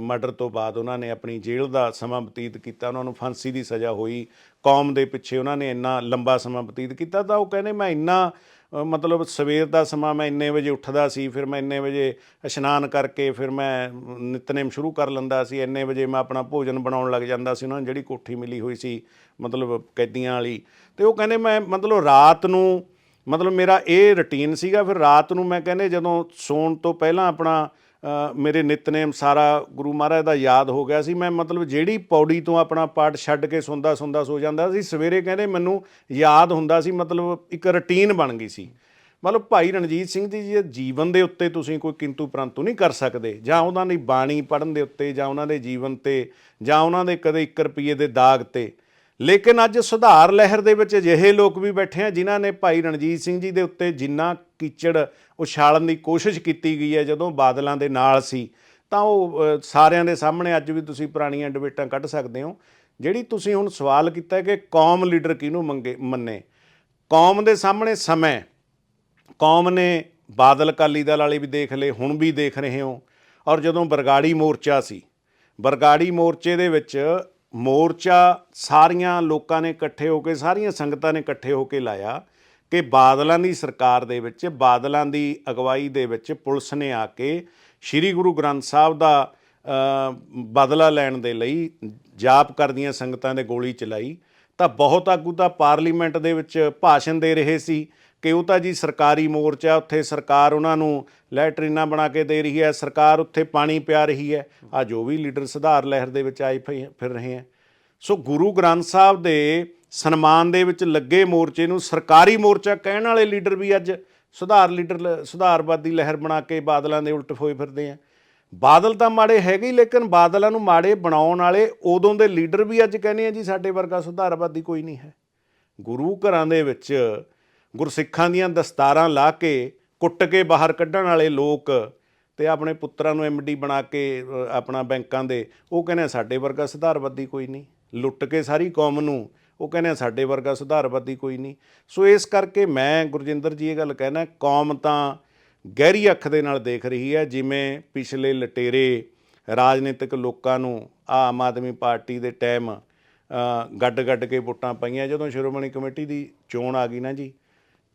ਮਰਡਰ ਤੋਂ ਬਾਅਦ ਉਹਨਾਂ ਨੇ ਆਪਣੀ ਜੇਲ੍ਹ ਦਾ ਸਮਾਂ ਬਤੀਤ ਕੀਤਾ, ਉਹਨਾਂ ਨੂੰ ਫਾਂਸੀ ਦੀ ਸਜ਼ਾ ਹੋਈ, ਕੌਮ ਦੇ ਪਿੱਛੇ ਉਹਨਾਂ ਨੇ ਇੰਨਾ ਲੰਬਾ ਸਮਾਂ ਬਤੀਤ ਕੀਤਾ, ਤਾਂ ਉਹ ਕਹਿੰਦੇ ਮੈਂ ਇੰਨਾ ਮਤਲਬ ਸਵੇਰ ਦਾ ਸਮਾਂ ਮੈਂ ਇੰਨੇ ਵਜੇ ਉੱਠਦਾ ਸੀ, ਫਿਰ ਮੈਂ ਇੰਨੇ ਵਜੇ ਇਸ਼ਨਾਨ ਕਰਕੇ, ਫਿਰ ਮੈਂ ਨਿਤਨੇਮ ਸ਼ੁਰੂ ਕਰ ਲੈਂਦਾ ਸੀ, ਇੰਨੇ ਵਜੇ ਮੈਂ ਆਪਣਾ ਭੋਜਨ ਬਣਾਉਣ ਲੱਗ ਜਾਂਦਾ ਸੀ ਉਹਨਾਂ ਨੂੰ, ਜਿਹੜੀ ਕੋਠੀ ਮਿਲੀ ਹੋਈ ਸੀ, ਮਤਲਬ ਕੈਦੀਆਂ ਵਾਲੀ। ਤੇ ਉਹ ਕਹਿੰਦੇ ਮੈਂ ਮਤਲਬ ਰਾਤ ਨੂੰ, ਮਤਲਬ ਮੇਰਾ ਇਹ ਰੁਟੀਨ ਸੀਗਾ, ਫਿਰ ਰਾਤ ਨੂੰ ਮੈਂ ਕਹਿੰਦੇ ਜਦੋਂ ਸੌਣ ਤੋਂ ਪਹਿਲਾਂ ਆਪਣਾ ਮੇਰੇ ਨਿਤਨੇਮ ਸਾਰਾ ਗੁਰੂ ਮਹਾਰਾਜ ਦਾ ਯਾਦ ਹੋ ਗਿਆ ਸੀ। ਮੈਂ ਮਤਲਬ ਜਿਹੜੀ ਪੌੜੀ ਤੋਂ ਆਪਣਾ ਪਾਠ ਛੱਡ ਕੇ ਸੁੰਦਾ ਸੁੰਦਾ ਸੋ ਜਾਂਦਾ ਸੀ, ਸਵੇਰੇ ਕਹਿੰਦੇ ਮੈਨੂੰ ਯਾਦ ਹੁੰਦਾ ਸੀ, ਮਤਲਬ ਇੱਕ ਰੁਟੀਨ ਬਣ ਗਈ ਸੀ। ਮਤਲਬ ਭਾਈ ਰਣਜੀਤ ਸਿੰਘ ਜੀ ਦੇ ਜੀਵਨ ਦੇ ਉੱਤੇ ਤੁਸੀਂ ਕੋਈ ਕਿੰਤੂ ਪ੍ਰੰਤੂ ਨਹੀਂ ਕਰ ਸਕਦੇ, ਜਾਂ ਉਹਨਾਂ ਦੀ ਬਾਣੀ ਪੜ੍ਹਨ ਦੇ ਉੱਤੇ, ਜਾਂ ਉਹਨਾਂ ਦੇ ਜੀਵਨ ਤੇ, ਜਾਂ ਉਹਨਾਂ ਦੇ ਕਦੇ 1 ਰੁਪਏ ਦੇ ਦਾਗ ਤੇ ਲੇਕਿਨ ਅੱਜ ਸੁਧਾਰ ਲਹਿਰ ਦੇ ਵਿੱਚ ਅਜਿਹੇ ਲੋਕ ਵੀ ਬੈਠੇ ਆ, ਜਿਨ੍ਹਾਂ ਨੇ ਭਾਈ ਰਣਜੀਤ ਸਿੰਘ ਜੀ ਦੇ ਉੱਤੇ ਜਿੰਨਾ ਕੀਚੜ ਉਛਾਲਣ ਦੀ ਕੋਸ਼ਿਸ਼ ਕੀਤੀ ਗਈ ਹੈ, ਜਦੋਂ ਬਾਦਲਾਂ ਦੇ ਨਾਲ ਸੀ, ਤਾਂ ਉਹ ਸਾਰਿਆਂ ਦੇ ਸਾਹਮਣੇ ਅੱਜ ਵੀ ਤੁਸੀਂ ਪੁਰਾਣੀਆਂ ਡਿਬੇਟਾਂ ਕੱਢ ਸਕਦੇ ਹੋ। ਜਿਹੜੀ ਤੁਸੀਂ ਹੁਣ ਸਵਾਲ ਕੀਤਾ ਕਿ ਕੌਮ ਲੀਡਰ ਕਿਹਨੂੰ ਮੰਗੇ, ਮੰਨੇ? ਕੌਮ ਦੇ ਸਾਹਮਣੇ ਸਮੇਂ ਕੌਮ ਨੇ ਬਾਦਲ ਅਕਾਲੀ ਦਲ ਵਾਲੇ ਵੀ ਦੇਖ ਲਏ, ਹੁਣ ਵੀ ਦੇਖ ਰਹੇ ਹੋ। ਔਰ ਜਦੋਂ ਬਰਗਾੜੀ ਮੋਰਚਾ ਸੀ, ਬਰਗਾੜੀ ਮੋਰਚੇ ਦੇ ਵਿੱਚ ਮੋਰਚਾ ਸਾਰੀਆਂ ਲੋਕਾਂ ਨੇ ਇਕੱਠੇ ਹੋ ਕੇ, ਸਾਰੀਆਂ ਸੰਗਤਾਂ ਨੇ ਇਕੱਠੇ ਹੋ ਕੇ ਲਾਇਆ ਕਿ ਬਾਦਲਾਂ ਦੀ ਸਰਕਾਰ ਦੇ ਵਿੱਚ, ਬਾਦਲਾਂ ਦੀ ਅਗਵਾਈ ਦੇ ਵਿੱਚ ਪੁਲਿਸ ਨੇ ਆ ਕੇ ਸ੍ਰੀ ਗੁਰੂ ਗ੍ਰੰਥ ਸਾਹਿਬ ਦਾ ਬਦਲਾ ਲੈਣ ਦੇ ਲਈ ਜਾਪ ਕਰਦੀਆਂ ਸੰਗਤਾਂ ਦੇ ਗੋਲੀ ਚਲਾਈ। ਤਾਂ ਬਹੁਤ ਆਗੂ ਤਾਂ ਪਾਰਲੀਮੈਂਟ ਦੇ ਵਿੱਚ ਭਾਸ਼ਣ ਦੇ ਰਹੇ ਸੀ। ਕਿ ਉਹ ਤਾਂ ਜੀ ਸਰਕਾਰੀ ਮੋਰਚਾ, ਉੱਥੇ ਸਰਕਾਰ ਉਹਨਾਂ ਨੂੰ ਲੈਟਰੀਨਾਂ ਬਣਾ ਕੇ ਦੇ ਰਹੀ ਹੈ, ਸਰਕਾਰ ਉੱਥੇ ਪਾਣੀ ਪਿਆ ਰਹੀ ਹੈ। ਆ ਜੋ ਵੀ ਲੀਡਰ ਸੁਧਾਰ ਲਹਿਰ ਦੇ ਵਿੱਚ ਆਏ ਪਏ- ਫਿਰ ਰਹੇ ਹੈ ਸੋ ਗੁਰੂ ਗ੍ਰੰਥ ਸਾਹਿਬ ਦੇ ਸਨਮਾਨ ਦੇ ਵਿੱਚ ਲੱਗੇ ਮੋਰਚੇ ਨੂੰ ਸਰਕਾਰੀ ਮੋਰਚਾ ਕਹਿਣ ਵਾਲੇ ਲੀਡਰ ਵੀ ਅੱਜ ਸੁਧਾਰ ਲੀਡਰ ਲ- ਸੁਧਾਰਵਾਦੀ ਲਹਿਰ ਬਣਾ ਕੇ ਬਾਦਲਾਂ ਦੇ ਉਲਟ ਹੋਏ ਫਿਰਦੇ ਆ। ਬਾਦਲ ਤਾਂ ਮਾੜੇ ਹੈਗੇ ਹੀ, ਲੇਕਿਨ ਬਾਦਲਾਂ ਨੂੰ ਮਾੜੇ ਬਣਾਉਣ ਵਾਲੇ ਉਦੋਂ ਦੇ ਲੀਡਰ ਵੀ ਅੱਜ ਕਹਿੰਦੇ ਆ ਜੀ, ਸਾਡੇ ਵਰਗਾ ਸੁਧਾਰਵਾਦੀ ਕੋਈ ਨਹੀਂ ਹੈ। ਗੁਰੂ ਘਰਾਂ ਦੇ ਵਿੱਚ ਗੁਰਸਿੱਖਾਂ ਦੀਆਂ ਦਸਤਾਰਾਂ ਲਾ ਕੇ ਕੁੱਟ ਕੇ ਬਾਹਰ ਕੱਢਣ ਵਾਲੇ ਲੋਕ ਤੇ ਆਪਣੇ ਪੁੱਤਰਾਂ ਨੂੰ ਐਮਡੀ ਬਣਾ ਕੇ ਆਪਣਾ ਬੈਂਕਾਂ ਦੇ, ਉਹ ਕਹਿੰਦੇ ਸਾਡੇ ਵਰਗਾ ਸੁਧਾਰਵਾਦੀ ਕੋਈ ਨਹੀਂ। ਲੁੱਟ ਕੇ ਸਾਰੀ ਕੌਮ ਨੂੰ, ਉਹ ਕਹਿੰਦੇ ਸਾਡੇ ਵਰਗਾ ਸੁਧਾਰਵਾਦੀ ਕੋਈ ਨਹੀਂ। ਸੋ ਇਸ ਕਰਕੇ ਮੈਂ ਗੁਰਜਿੰਦਰ ਜੀ ਇਹ ਗੱਲ ਕਹਿਣਾ, ਕੌਮ ਤਾਂ ਗਹਿਰੀ ਅੱਖ ਦੇ ਨਾਲ ਦੇਖ ਰਹੀ ਹੈ, ਜਿਵੇਂ ਪਿਛਲੇ ਲਟੇਰੇ ਰਾਜਨੀਤਿਕ ਲੋਕਾਂ ਨੂੰ ਆਮ ਆਦਮੀ ਪਾਰਟੀ ਦੇ ਟਾਈਮ ਗੱਡ-ਗੱਡ ਕੇ ਵੋਟਾਂ ਪਈਆਂ, ਜਦੋਂ ਸ਼੍ਰੋਮਣੀ ਕਮੇਟੀ ਦੀ ਚੋਣ ਆ ਗਈ ਨਾ ਜੀ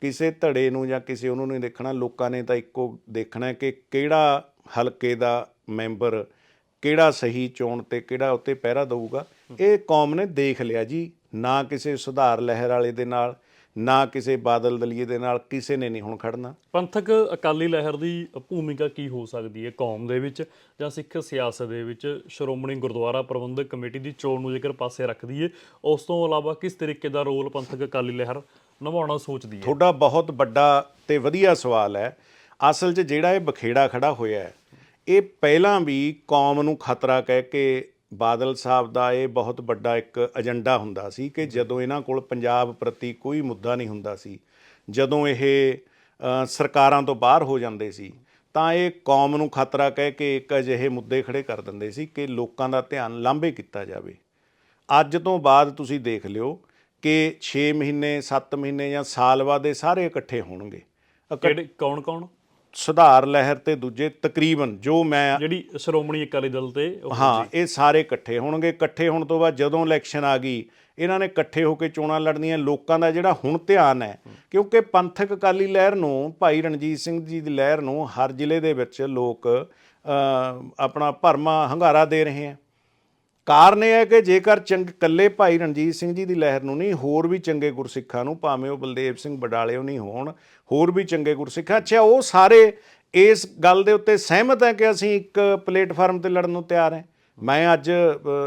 ਕਿਸੇ ਧੜੇ ਨੂੰ ਜਾਂ ਕਿਸੇ ਉਹਨੂੰ ਨਹੀਂ ਦੇਖਣਾ, ਲੋਕਾਂ ਨੇ ਤਾਂ ਇੱਕੋ ਦੇਖਣਾ ਕਿ ਕਿਹੜਾ ਹਲਕੇ ਦਾ ਮੈਂਬਰ ਕਿਹੜਾ ਸਹੀ ਚੋਣ ਤੇ ਕਿਹੜਾ ਉੱਤੇ ਪਹਿਰਾ ਦੇਊਗਾ। ਇਹ ਕੌਮ ਨੇ ਦੇਖ ਲਿਆ ਜੀ, ਨਾ ਕਿਸੇ ਸੁਧਾਰ ਲਹਿਰ ਵਾਲੇ ਦੇ ਨਾਲ, ਨਾ ਕਿਸੇ ਬਾਦਲ ਦਲੀਏ ਦੇ ਨਾਲ, ਕਿਸੇ ਨੇ ਨਹੀਂ ਹੁਣ ਖੜਨਾ। ਪੰਥਕ ਅਕਾਲੀ ਲਹਿਰ ਦੀ ਭੂਮਿਕਾ ਕੀ ਹੋ ਸਕਦੀ ਹੈ ਕੌਮ ਦੇ ਵਿੱਚ ਜਾਂ ਸਿੱਖ ਸਿਆਸਤ ਦੇ ਵਿੱਚ? ਸ਼੍ਰੋਮਣੀ ਗੁਰਦੁਆਰਾ ਪ੍ਰਬੰਧਕ ਕਮੇਟੀ ਦੀ ਚੋਣ ਨੂੰ ਜੇਕਰ ਪਾਸੇ ਰੱਖਦੀ ਹੈ, ਉਸ ਤੋਂ ਇਲਾਵਾ ਕਿਸ ਤਰੀਕੇ ਦਾ ਰੋਲ ਪੰਥਕ ਅਕਾਲੀ ਲਹਿਰ ਨਿਭਾਉਣਾ ਸੋਚਦੀ ਹੈ। ਤੁਹਾਡਾ ਬਹੁਤ ਵੱਡਾ ਤੇ ਵਧੀਆ ਸਵਾਲ ਹੈ। ਅਸਲ 'ਚ ਜਿਹੜਾ ਇਹ ਬਖੇੜਾ ਖੜਾ ਹੋਇਆ ਹੈ, ਇਹ ਪਹਿਲਾਂ ਵੀ ਕੌਮ ਨੂੰ ਖਤਰਾ ਕਹਿ ਕੇ ਬਾਦਲ ਸਾਹਿਬ ਦਾ ਇਹ ਬਹੁਤ ਵੱਡਾ ਇੱਕ ਏਜੰਡਾ ਹੁੰਦਾ ਸੀ ਕਿ ਜਦੋਂ ਇਹਨਾਂ ਕੋਲ ਪੰਜਾਬ ਪ੍ਰਤੀ ਕੋਈ ਮੁੱਦਾ ਨਹੀਂ ਹੁੰਦਾ ਸੀ, ਜਦੋਂ ਇਹ ਸਰਕਾਰਾਂ ਤੋਂ ਬਾਹਰ ਹੋ ਜਾਂਦੇ ਸੀ, ਤਾਂ ਇਹ ਕੌਮ ਨੂੰ ਖਤਰਾ ਕਹਿ ਕੇ ਇੱਕ ਅਜਿਹੇ ਮੁੱਦੇ ਖੜੇ ਕਰ ਦਿੰਦੇ ਸੀ ਕਿ ਲੋਕਾਂ ਦਾ ਧਿਆਨ ਲਾਂਭੇ ਕੀਤਾ ਜਾਵੇ। ਅੱਜ ਤੋਂ ਬਾਅਦ ਤੁਸੀਂ ਦੇਖ ਲਿਓ ਕਿ 6 ਮਹੀਨੇ 7 ਮਹੀਨੇ ਜਾਂ ਸਾਲ ਬਾਅਦ ਇਹ ਸਾਰੇ ਇਕੱਠੇ ਹੋਣਗੇ। ਕਿਹੜੇ ਕੌਣ ਕੌਣ? ਸੁਧਾਰ ਲਹਿਰ ਤੇ ਦੂਜੇ ਤਕਰੀਬਨ ਜੋ ਮੈਂ ਜਿਹੜੀ ਸ਼੍ਰੋਮਣੀ ਅਕਾਲੀ ਦਲ ਤੇ ਹਾਂ ਇਹ ਸਾਰੇ ਇਕੱਠੇ ਹੋਣਗੇ। ਇਕੱਠੇ ਹੋਣ ਤੋਂ ਬਾਅਦ ਜਦੋਂ ਇਲੈਕਸ਼ਨ ਆ ਗਈ ਇਹਨਾਂ ਨੇ ਇਕੱਠੇ ਹੋ ਕੇ ਚੋਣਾਂ ਲੜਨੀਆਂ। ਲੋਕਾਂ ਦਾ ਜਿਹੜਾ ਹੁਣ ਧਿਆਨ ਹੈ ਕਿਉਂਕਿ ਪੰਥਕ ਅਕਾਲੀ ਲਹਿਰ ਨੂੰ ਭਾਈ ਰਣਜੀਤ ਸਿੰਘ ਜੀ ਦੀ ਲਹਿਰ ਨੂੰ ਹਰ ਜ਼ਿਲ੍ਹੇ ਦੇ ਵਿੱਚ ਲੋਕ ਆਪਣਾ ਭਰਮਾ ਹੰਗਾਰਾ ਦੇ ਰਹੇ ਹੈ। ਕਾਰਨ ਇਹ ਹੈ ਕਿ ਜੇਕਰ ਚੰਗ ਕੱਲੇ ਭਾਈ ਰਣਜੀਤ ਸਿੰਘ ਜੀ ਦੀ ਲਹਿਰ ਨੂੰ ਨਹੀਂ, ਹੋਰ ਵੀ ਚੰਗੇ ਗੁਰਸਿੱਖਾਂ ਨੂੰ, ਭਾਵੇਂ ਉਹ ਬਲਦੇਵ ਸਿੰਘ ਬਡਾਲਿਓ ਨਹੀਂ ਹੋਣ, ਹੋਰ ਵੀ ਚੰਗੇ ਗੁਰਸਿੱਖਾਂ। ਅੱਛਾ, ਉਹ ਸਾਰੇ ਇਸ ਗੱਲ ਦੇ ਉੱਤੇ ਸਹਿਮਤ ਹੈ ਕਿ ਅਸੀਂ ਇੱਕ ਪਲੇਟਫਾਰਮ ਤੇ ਲੜਨ ਨੂੰ ਤਿਆਰ ਹਾਂ? ਮੈਂ ਅੱਜ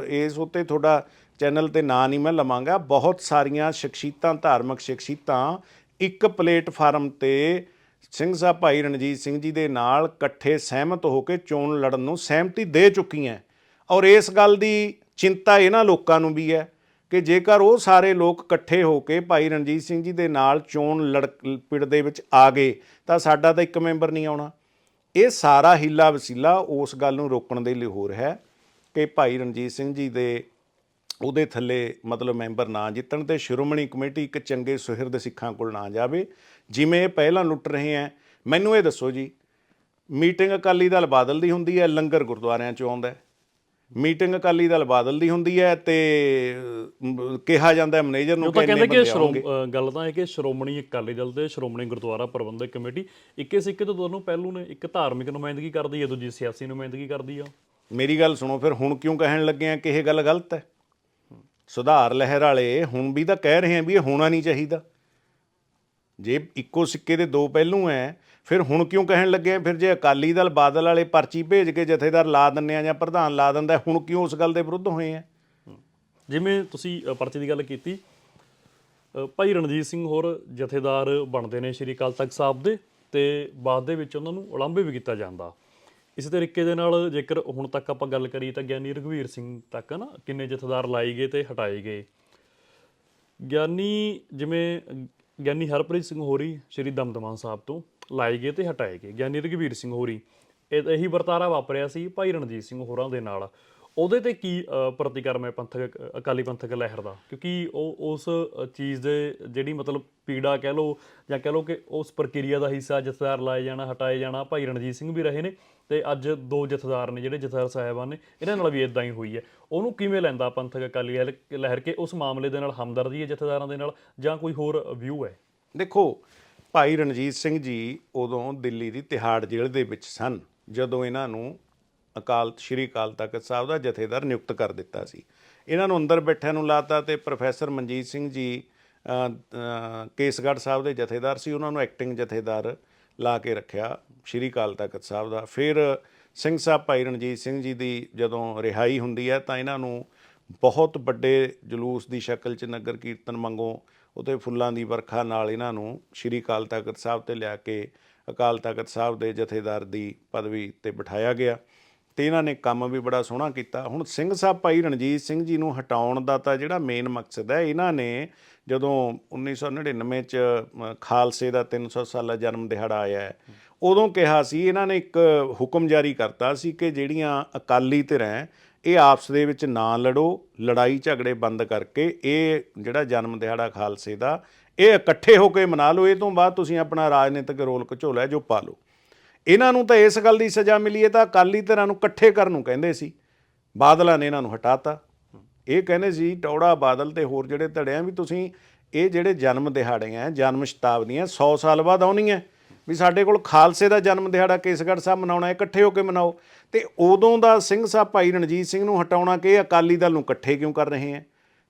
ਇਸ ਉੱਤੇ ਤੁਹਾਡਾ ਚੈਨਲ ਤੇ ਨਾਂ ਨਹੀਂ ਮੈਂ ਲਵਾਂਗਾ। ਬਹੁਤ ਸਾਰੀਆਂ ਸ਼ਖਸੀਅਤਾਂ, ਧਾਰਮਿਕ ਸ਼ਖਸੀਅਤਾਂ ਇੱਕ ਪਲੇਟਫਾਰਮ ਤੇ ਸਿੰਘ ਸਾਹਿਬ ਭਾਈ ਰਣਜੀਤ ਸਿੰਘ ਜੀ ਦੇ ਨਾਲ ਇਕੱਠੇ ਸਹਿਮਤ ਹੋ ਕੇ ਚੋਣ ਲੜਨ ਨੂੰ ਸਹਿਮਤੀ ਦੇ ਚੁੱਕੀਆਂ। ਔਰ ਇਸ ਗੱਲ ਦੀ ਚਿੰਤਾ ਇਹਨਾਂ ਲੋਕਾਂ ਨੂੰ ਵੀ ਹੈ ਕਿ ਜੇਕਰ ਉਹ ਸਾਰੇ ਲੋਕ ਇਕੱਠੇ ਹੋ ਕੇ ਭਾਈ ਰਣਜੀਤ ਸਿੰਘ ਜੀ ਦੇ ਨਾਲ ਚੋਣ ਲੜ ਪਿੜ ਦੇ ਵਿੱਚ ਆ ਗਏ, ਤਾਂ ਸਾਡਾ ਤਾਂ ਇੱਕ ਮੈਂਬਰ ਨਹੀਂ ਆਉਣਾ। ਇਹ ਸਾਰਾ ਹੀਲਾ ਵਸੀਲਾ ਉਸ ਗੱਲ ਨੂੰ ਰੋਕਣ ਦੇ ਲਈ ਹੋ ਰਿਹਾ ਹੈ ਕਿ ਭਾਈ ਰਣਜੀਤ ਸਿੰਘ ਜੀ ਦੇ ਉਹਦੇ ਥੱਲੇ ਮਤਲਬ ਮੈਂਬਰ ਨਾ ਜਿੱਤਣ ਤੇ ਸ਼੍ਰੋਮਣੀ ਕਮੇਟੀ ਇੱਕ ਚੰਗੇ ਸੁਹਿਰਦ ਸਿੱਖਾਂ ਕੋਲ ਨਾ ਜਾਵੇ, ਜਿਵੇਂ ਇਹ ਪਹਿਲਾਂ ਲੁੱਟ ਰਹੇ ਹੈ। ਮੈਨੂੰ ਇਹ ਦੱਸੋ ਜੀ, ਮੀਟਿੰਗ ਅਕਾਲੀ ਦਲ ਬਾਦਲ ਦੀ ਹੁੰਦੀ ਹੈ, ਲੰਗਰ ਗੁਰਦੁਆਰਿਆਂ 'ਚ ਆਉਂਦਾ ਹੈ। ਮੀਟਿੰਗ ਅਕਾਲੀ ਦਲ ਬਾਦਲ ਦੀ ਹੁੰਦੀ ਹੈ ਤੇ ਕਿਹਾ ਜਾਂਦਾ ਹੈ ਮੈਨੇਜਰ ਨੂੰ ਕਿ ਕਹਿੰਦੇ ਕਿ ਗੱਲ ਤਾਂ ਇਹ ਕਿ ਸ਼੍ਰੋਮਣੀ ਅਕਾਲੀ ਦਲ ਤੇ ਸ਼੍ਰੋਮਣੀ ਗੁਰਦੁਆਰਾ ਪ੍ਰਬੰਧਕ ਕਮੇਟੀ ਇੱਕੇ ਸਿੱਕੇ ਤੋਂ ਦੋਨੋਂ ਪਹਿਲੂ ਨੇ ਇੱਕ ਧਾਰਮਿਕ ਨੁਮਾਇੰਦਗੀ ਕਰਦੀ ਹੈ ਦੂਜੀ ਸਿਆਸੀ ਨੁਮਾਇੰਦਗੀ ਕਰਦੀ ਆ। ਮੇਰੀ ਗੱਲ ਸੁਣੋ ਫਿਰ ਹੁਣ ਕਿਉਂ ਕਹਿਣ ਲੱਗੇ ਆ ਕਿ ਇਹ ਗੱਲ ਗਲਤ ਹੈ? ਸੁਧਾਰ ਲਹਿਰ ਵਾਲੇ ਹੁਣ ਵੀ ਤਾਂ ਕਹਿ ਰਹੇ ਆ ਵੀ ਇਹ ਹੋਣਾ ਨਹੀਂ ਚਾਹੀਦਾ। ਜੇ ਇੱਕੋ ਸਿੱਕੇ ਦੇ ਦੋ ਪਹਿਲੂ ਐ ਫਿਰ ਹੁਣ ਕਿਉਂ ਕਹਿਣ ਲੱਗੇ ਫਿਰ ਜੇ ਅਕਾਲੀ ਦਲ ਬਾਦਲ ਵਾਲੇ ਪਰਚੀ ਭੇਜ ਕੇ ਜਥੇਦਾਰ ਲਾ ਦਿੰਨੇ ਆ ਜਾਂ ਪ੍ਰਧਾਨ ਲਾ ਦਿੰਦਾ ਹੁਣ ਕਿਉਂ ਉਸ ਗੱਲ ਦੇ ਵਿਰੁੱਧ ਹੋਏ ਆ? ਜਿਵੇਂ ਤੁਸੀਂ ਪਰਚੀ ਦੀ ਗੱਲ ਕੀਤੀ ਭਾਈ ਰਣਜੀਤ ਸਿੰਘ ਹੋਰ ਜਥੇਦਾਰ ਬਣਦੇ ਨੇ ਸ਼੍ਰੀ ਅਕਾਲ ਤਖਤ ਸਾਹਿਬ ਦੇ ਤੇ ਬਾਅਦ ਦੇ ਵਿੱਚ ਉਹਨਾਂ ਨੂੰ ਉਲੰਭੇ ਵੀ ਕੀਤਾ ਜਾਂਦਾ। ਇਸੇ ਤਰੀਕੇ ਦੇ ਨਾਲ ਜੇਕਰ ਹੁਣ ਤੱਕ ਆਪਾਂ ਗੱਲ ਕਰੀਏ ਤਾਂ ਗਿਆਨੀ ਰਘਵੀਰ ਸਿੰਘ ਤੱਕ ਨਾ ਕਿੰਨੇ ਜਥੇਦਾਰ ਲਾਏ ਗਏ ਤੇ ਹਟਾਏ ਗਏ। ਗਿਆਨੀ ਜਿਵੇਂ ਗਿਆਨੀ ਹਰਪ੍ਰੀਤ ਸਿੰਘ ਹੋਰੀ, ਸ਼੍ਰੀ ਦਮਦਮਾ ਸਾਹਿਬ ਤੋਂ ਲਾਏ ਗਏ ਤੇ ਹਟਾਏ ਗਏ। ਗਿਆਨੀ ਰਘਵੀਰ ਸਿੰਘ ਹੋਰੀ, ਇਹ ਇਹੀ ਵਰਤਾਰਾ ਵਾਪਰਿਆ ਸੀ ਭਾਈ ਰਣਜੀਤ ਸਿੰਘ ਹੋਰਾਂ ਦੇ ਨਾਲ। ਉਹਦੇ ਤੇ ਕੀ ਪ੍ਰਤੀਕਰਮ ਹੈ ਪੰਥਕ, ਅਕਾਲੀ ਪੰਥਕ ਲਹਿਰ ਦਾ? ਕਿਉਂਕਿ ਉਹ, ਉਸ ਚੀਜ਼ ਦੇ ਜਿਹੜੀ ਮਤਲਬ ਪੀੜਾ ਕਹਿ ਲਓ ਜਾਂ ਕਹਿ ਲਓ ਕਿ ਉਸ ਪ੍ਰਕਿਰਿਆ ਦਾ ਹਿੱਸਾ ਜਥੇਦਾਰ ਲਾਏ ਜਾਣਾ, ਹਟਾਏ ਜਾਣਾ, ਭਾਈ ਰਣਜੀਤ ਸਿੰਘ ਵੀ ਰਹੇ ਨੇ। ਤੇ ਅੱਜ ਦੋ ਜਥੇਦਾਰ ਨੇ ਜਿਹੜੇ ਜਥੇਦਾਰ ਸਾਹਿਬਾਨ ਨੇ, ਇਹਨਾਂ ਨਾਲ ਵੀ ਇਦਾਂ ਹੀ ਹੋਈ ਹੈ। ਉਹਨੂੰ ਕਿਵੇਂ ਲੈਂਦਾ ਪੰਥਕ ਅਕਾਲੀ ਲਹਿਰ- ਲਹਿਰ ਕੇ ਉਸ ਮਾਮਲੇ ਦੇ ਨਾਲ, ਹਮਦਰਦੀ ਹੈ ਜਥੇਦਾਰਾਂ ਦੇ ਨਾਲ ਜਾਂ ਕੋਈ ਹੋਰ ਵਿਊ ਹੈ? ਦੇਖੋ, ਭਾਈ ਰਣਜੀਤ ਸਿੰਘ ਜੀ ਉਦੋਂ ਦਿੱਲੀ ਦੀ ਤਿਹਾੜ ਜੇਲ੍ਹ ਦੇ ਵਿੱਚ ਸਨ, ਜਦੋਂ ਇਹਨਾਂ ਨੂੰ ਅਕਾਲ, ਸ਼੍ਰੀ ਅਕਾਲ ਤਖਤ ਸਾਹਿਬ ਦਾ ਜਥੇਦਾਰ ਨਿਯੁਕਤ ਕਰ ਦਿੱਤਾ ਸੀ। ਇਹਨਾਂ ਨੂੰ ਅੰਦਰ ਬੈਠਿਆਂ ਨੂੰ ਲਾਤਾ ਤੇ ਪ੍ਰੋਫੈਸਰ ਮਨਜੀਤ ਸਿੰਘ ਜੀ ਕੇਸਗੜ੍ਹ ਸਾਹਿਬ ਦੇ ਜਥੇਦਾਰ ਸੀ। ਉਹਨਾਂ ਨੂੰ ਐਕਟਿੰਗ ਜਥੇਦਾਰ ਲਾ ਕੇ ਰੱਖਿਆ ਸ਼੍ਰੀ ਅਕਾਲ ਤਖਤ ਸਾਹਿਬ ਦਾ। ਫਿਰ ਸਿੰਘ ਸਾਹਿਬ ਭਾਈ ਰਣਜੀਤ ਸਿੰਘ ਜੀ ਦੀ ਜਦੋਂ ਰਿਹਾਈ ਹੁੰਦੀ ਹੈ ਤਾਂ ਇਹਨਾਂ ਨੂੰ ਬਹੁਤ ਵੱਡੇ ਜਲੂਸ ਦੀ ਸ਼ਕਲ 'ਚ ਨਗਰ ਕੀਰਤਨ ਮੰਗੋ ਉਹਦੇ ਫੁੱਲਾਂ ਦੀ ਵਰਖਾ ਨਾਲ ਇਹਨਾਂ ਨੂੰ ਸ਼੍ਰੀ ਅਕਾਲ ਤਖਤ ਸਾਹਿਬ ਤੇ ਲਿਆ ਕੇ ਅਕਾਲ ਤਖਤ ਸਾਹਿਬ ਦੇ ਜਥੇਦਾਰ ਦੀ ਪਦਵੀ ਤੇ ਬਿਠਾਇਆ ਗਿਆ ਤੇ ਇਹਨਾਂ ਨੇ ਕੰਮ ਵੀ ਬੜਾ ਸੋਹਣਾ ਕੀਤਾ। ਹੁਣ ਸਿੰਘ ਸਾਹਿਬ ਭਾਈ ਰਣਜੀਤ ਸਿੰਘ ਜੀ ਨੂੰ ਹਟਾਉਣ ਦਾ ਤਾਂ ਜਿਹੜਾ ਮੇਨ ਮਕਸਦ ਹੈ, ਇਹਨਾਂ ਨੇ ਜਦੋਂ 1999 ਚ ਖਾਲਸੇ ਦਾ 300 ਸਾਲਾ ਜਨਮ ਦਿਹਾੜਾ ਆਇਆ ਉਦੋਂ ਕਿਹਾ ਸੀ, ਇਹਨਾਂ ਨੇ ਇੱਕ ਹੁਕਮ ਜਾਰੀ ਕਰਤਾ ਸੀ ਕਿ ਜਿਹੜੀਆਂ ਅਕਾਲੀ ਧਿਰਾਂ ਇਹ ਆਪਸ ਦੇ ਵਿੱਚ ਨਾ ਲੜੋ, ਲੜਾਈ ਝਗੜੇ ਬੰਦ ਕਰਕੇ ਇਹ ਜਿਹੜਾ ਜਨਮ ਦਿਹਾੜਾ ਖਾਲਸੇ ਦਾ, ਇਹ ਇਕੱਠੇ ਹੋ ਕੇ ਮਨਾ ਲਓ, ਇਹ ਤੋਂ ਬਾਅਦ ਤੁਸੀਂ ਆਪਣਾ ਰਾਜਨੀਤਿਕ ਰੋਲ ਘਚੋਲਾ ਜੋ ਪਾ ਲਓ। ਇਹਨਾਂ ਨੂੰ ਤਾਂ ਇਸ ਗੱਲ ਦੀ ਸਜ਼ਾ ਮਿਲੀ ਹੈ ਤਾਂ ਅਕਾਲੀ ਧਿਰਾਂ ਨੂੰ ਇਕੱਠੇ ਕਰਨ ਨੂੰ ਕਹਿੰਦੇ ਸੀ, ਬਾਦਲਾਂ ਨੇ ਇਹਨਾਂ ਨੂੰ ਹਟਾਤਾ। ਇਹ ਕਹਿੰਦੇ ਸੀ, ਟੌੜਾ ਬਾਦਲ ਤੇ ਹੋਰ ਜਿਹੜੇ ਧੜੇ ਵੀ ਤੁਸੀਂ ਇਹ ਜਿਹੜੇ ਜਨਮ ਦਿਹਾੜੇ ਆ, ਜਨਮ ਸ਼ਤਾਬਦੀਆਂ 100 ਸਾਲ ਬਾਅਦ ਆਉਣੀਆਂ। ਵੀ ਸਾਡੇ ਕੋਲ ਖਾਲਸੇ ਦਾ ਜਨਮ ਦਿਹਾੜਾ ਕੇਸਗੜ੍ਹ ਸਾਹਿਬ ਮਨਾਉਣਾ ਹੈ, ਇਕੱਠੇ ਹੋ ਕੇ ਮਨਾਓ। ਤੇ ਉਦੋਂ ਦਾ ਸਿੰਘ ਸਾਹਿਬ ਭਾਈ ਰਣਜੀਤ ਸਿੰਘ ਨੂੰ ਹਟਾਉਣਾ ਕਿ ਅਕਾਲੀ ਦਲ ਨੂੰ ਇਕੱਠੇ ਕਿਉਂ ਕਰ ਰਹੇ ਆ?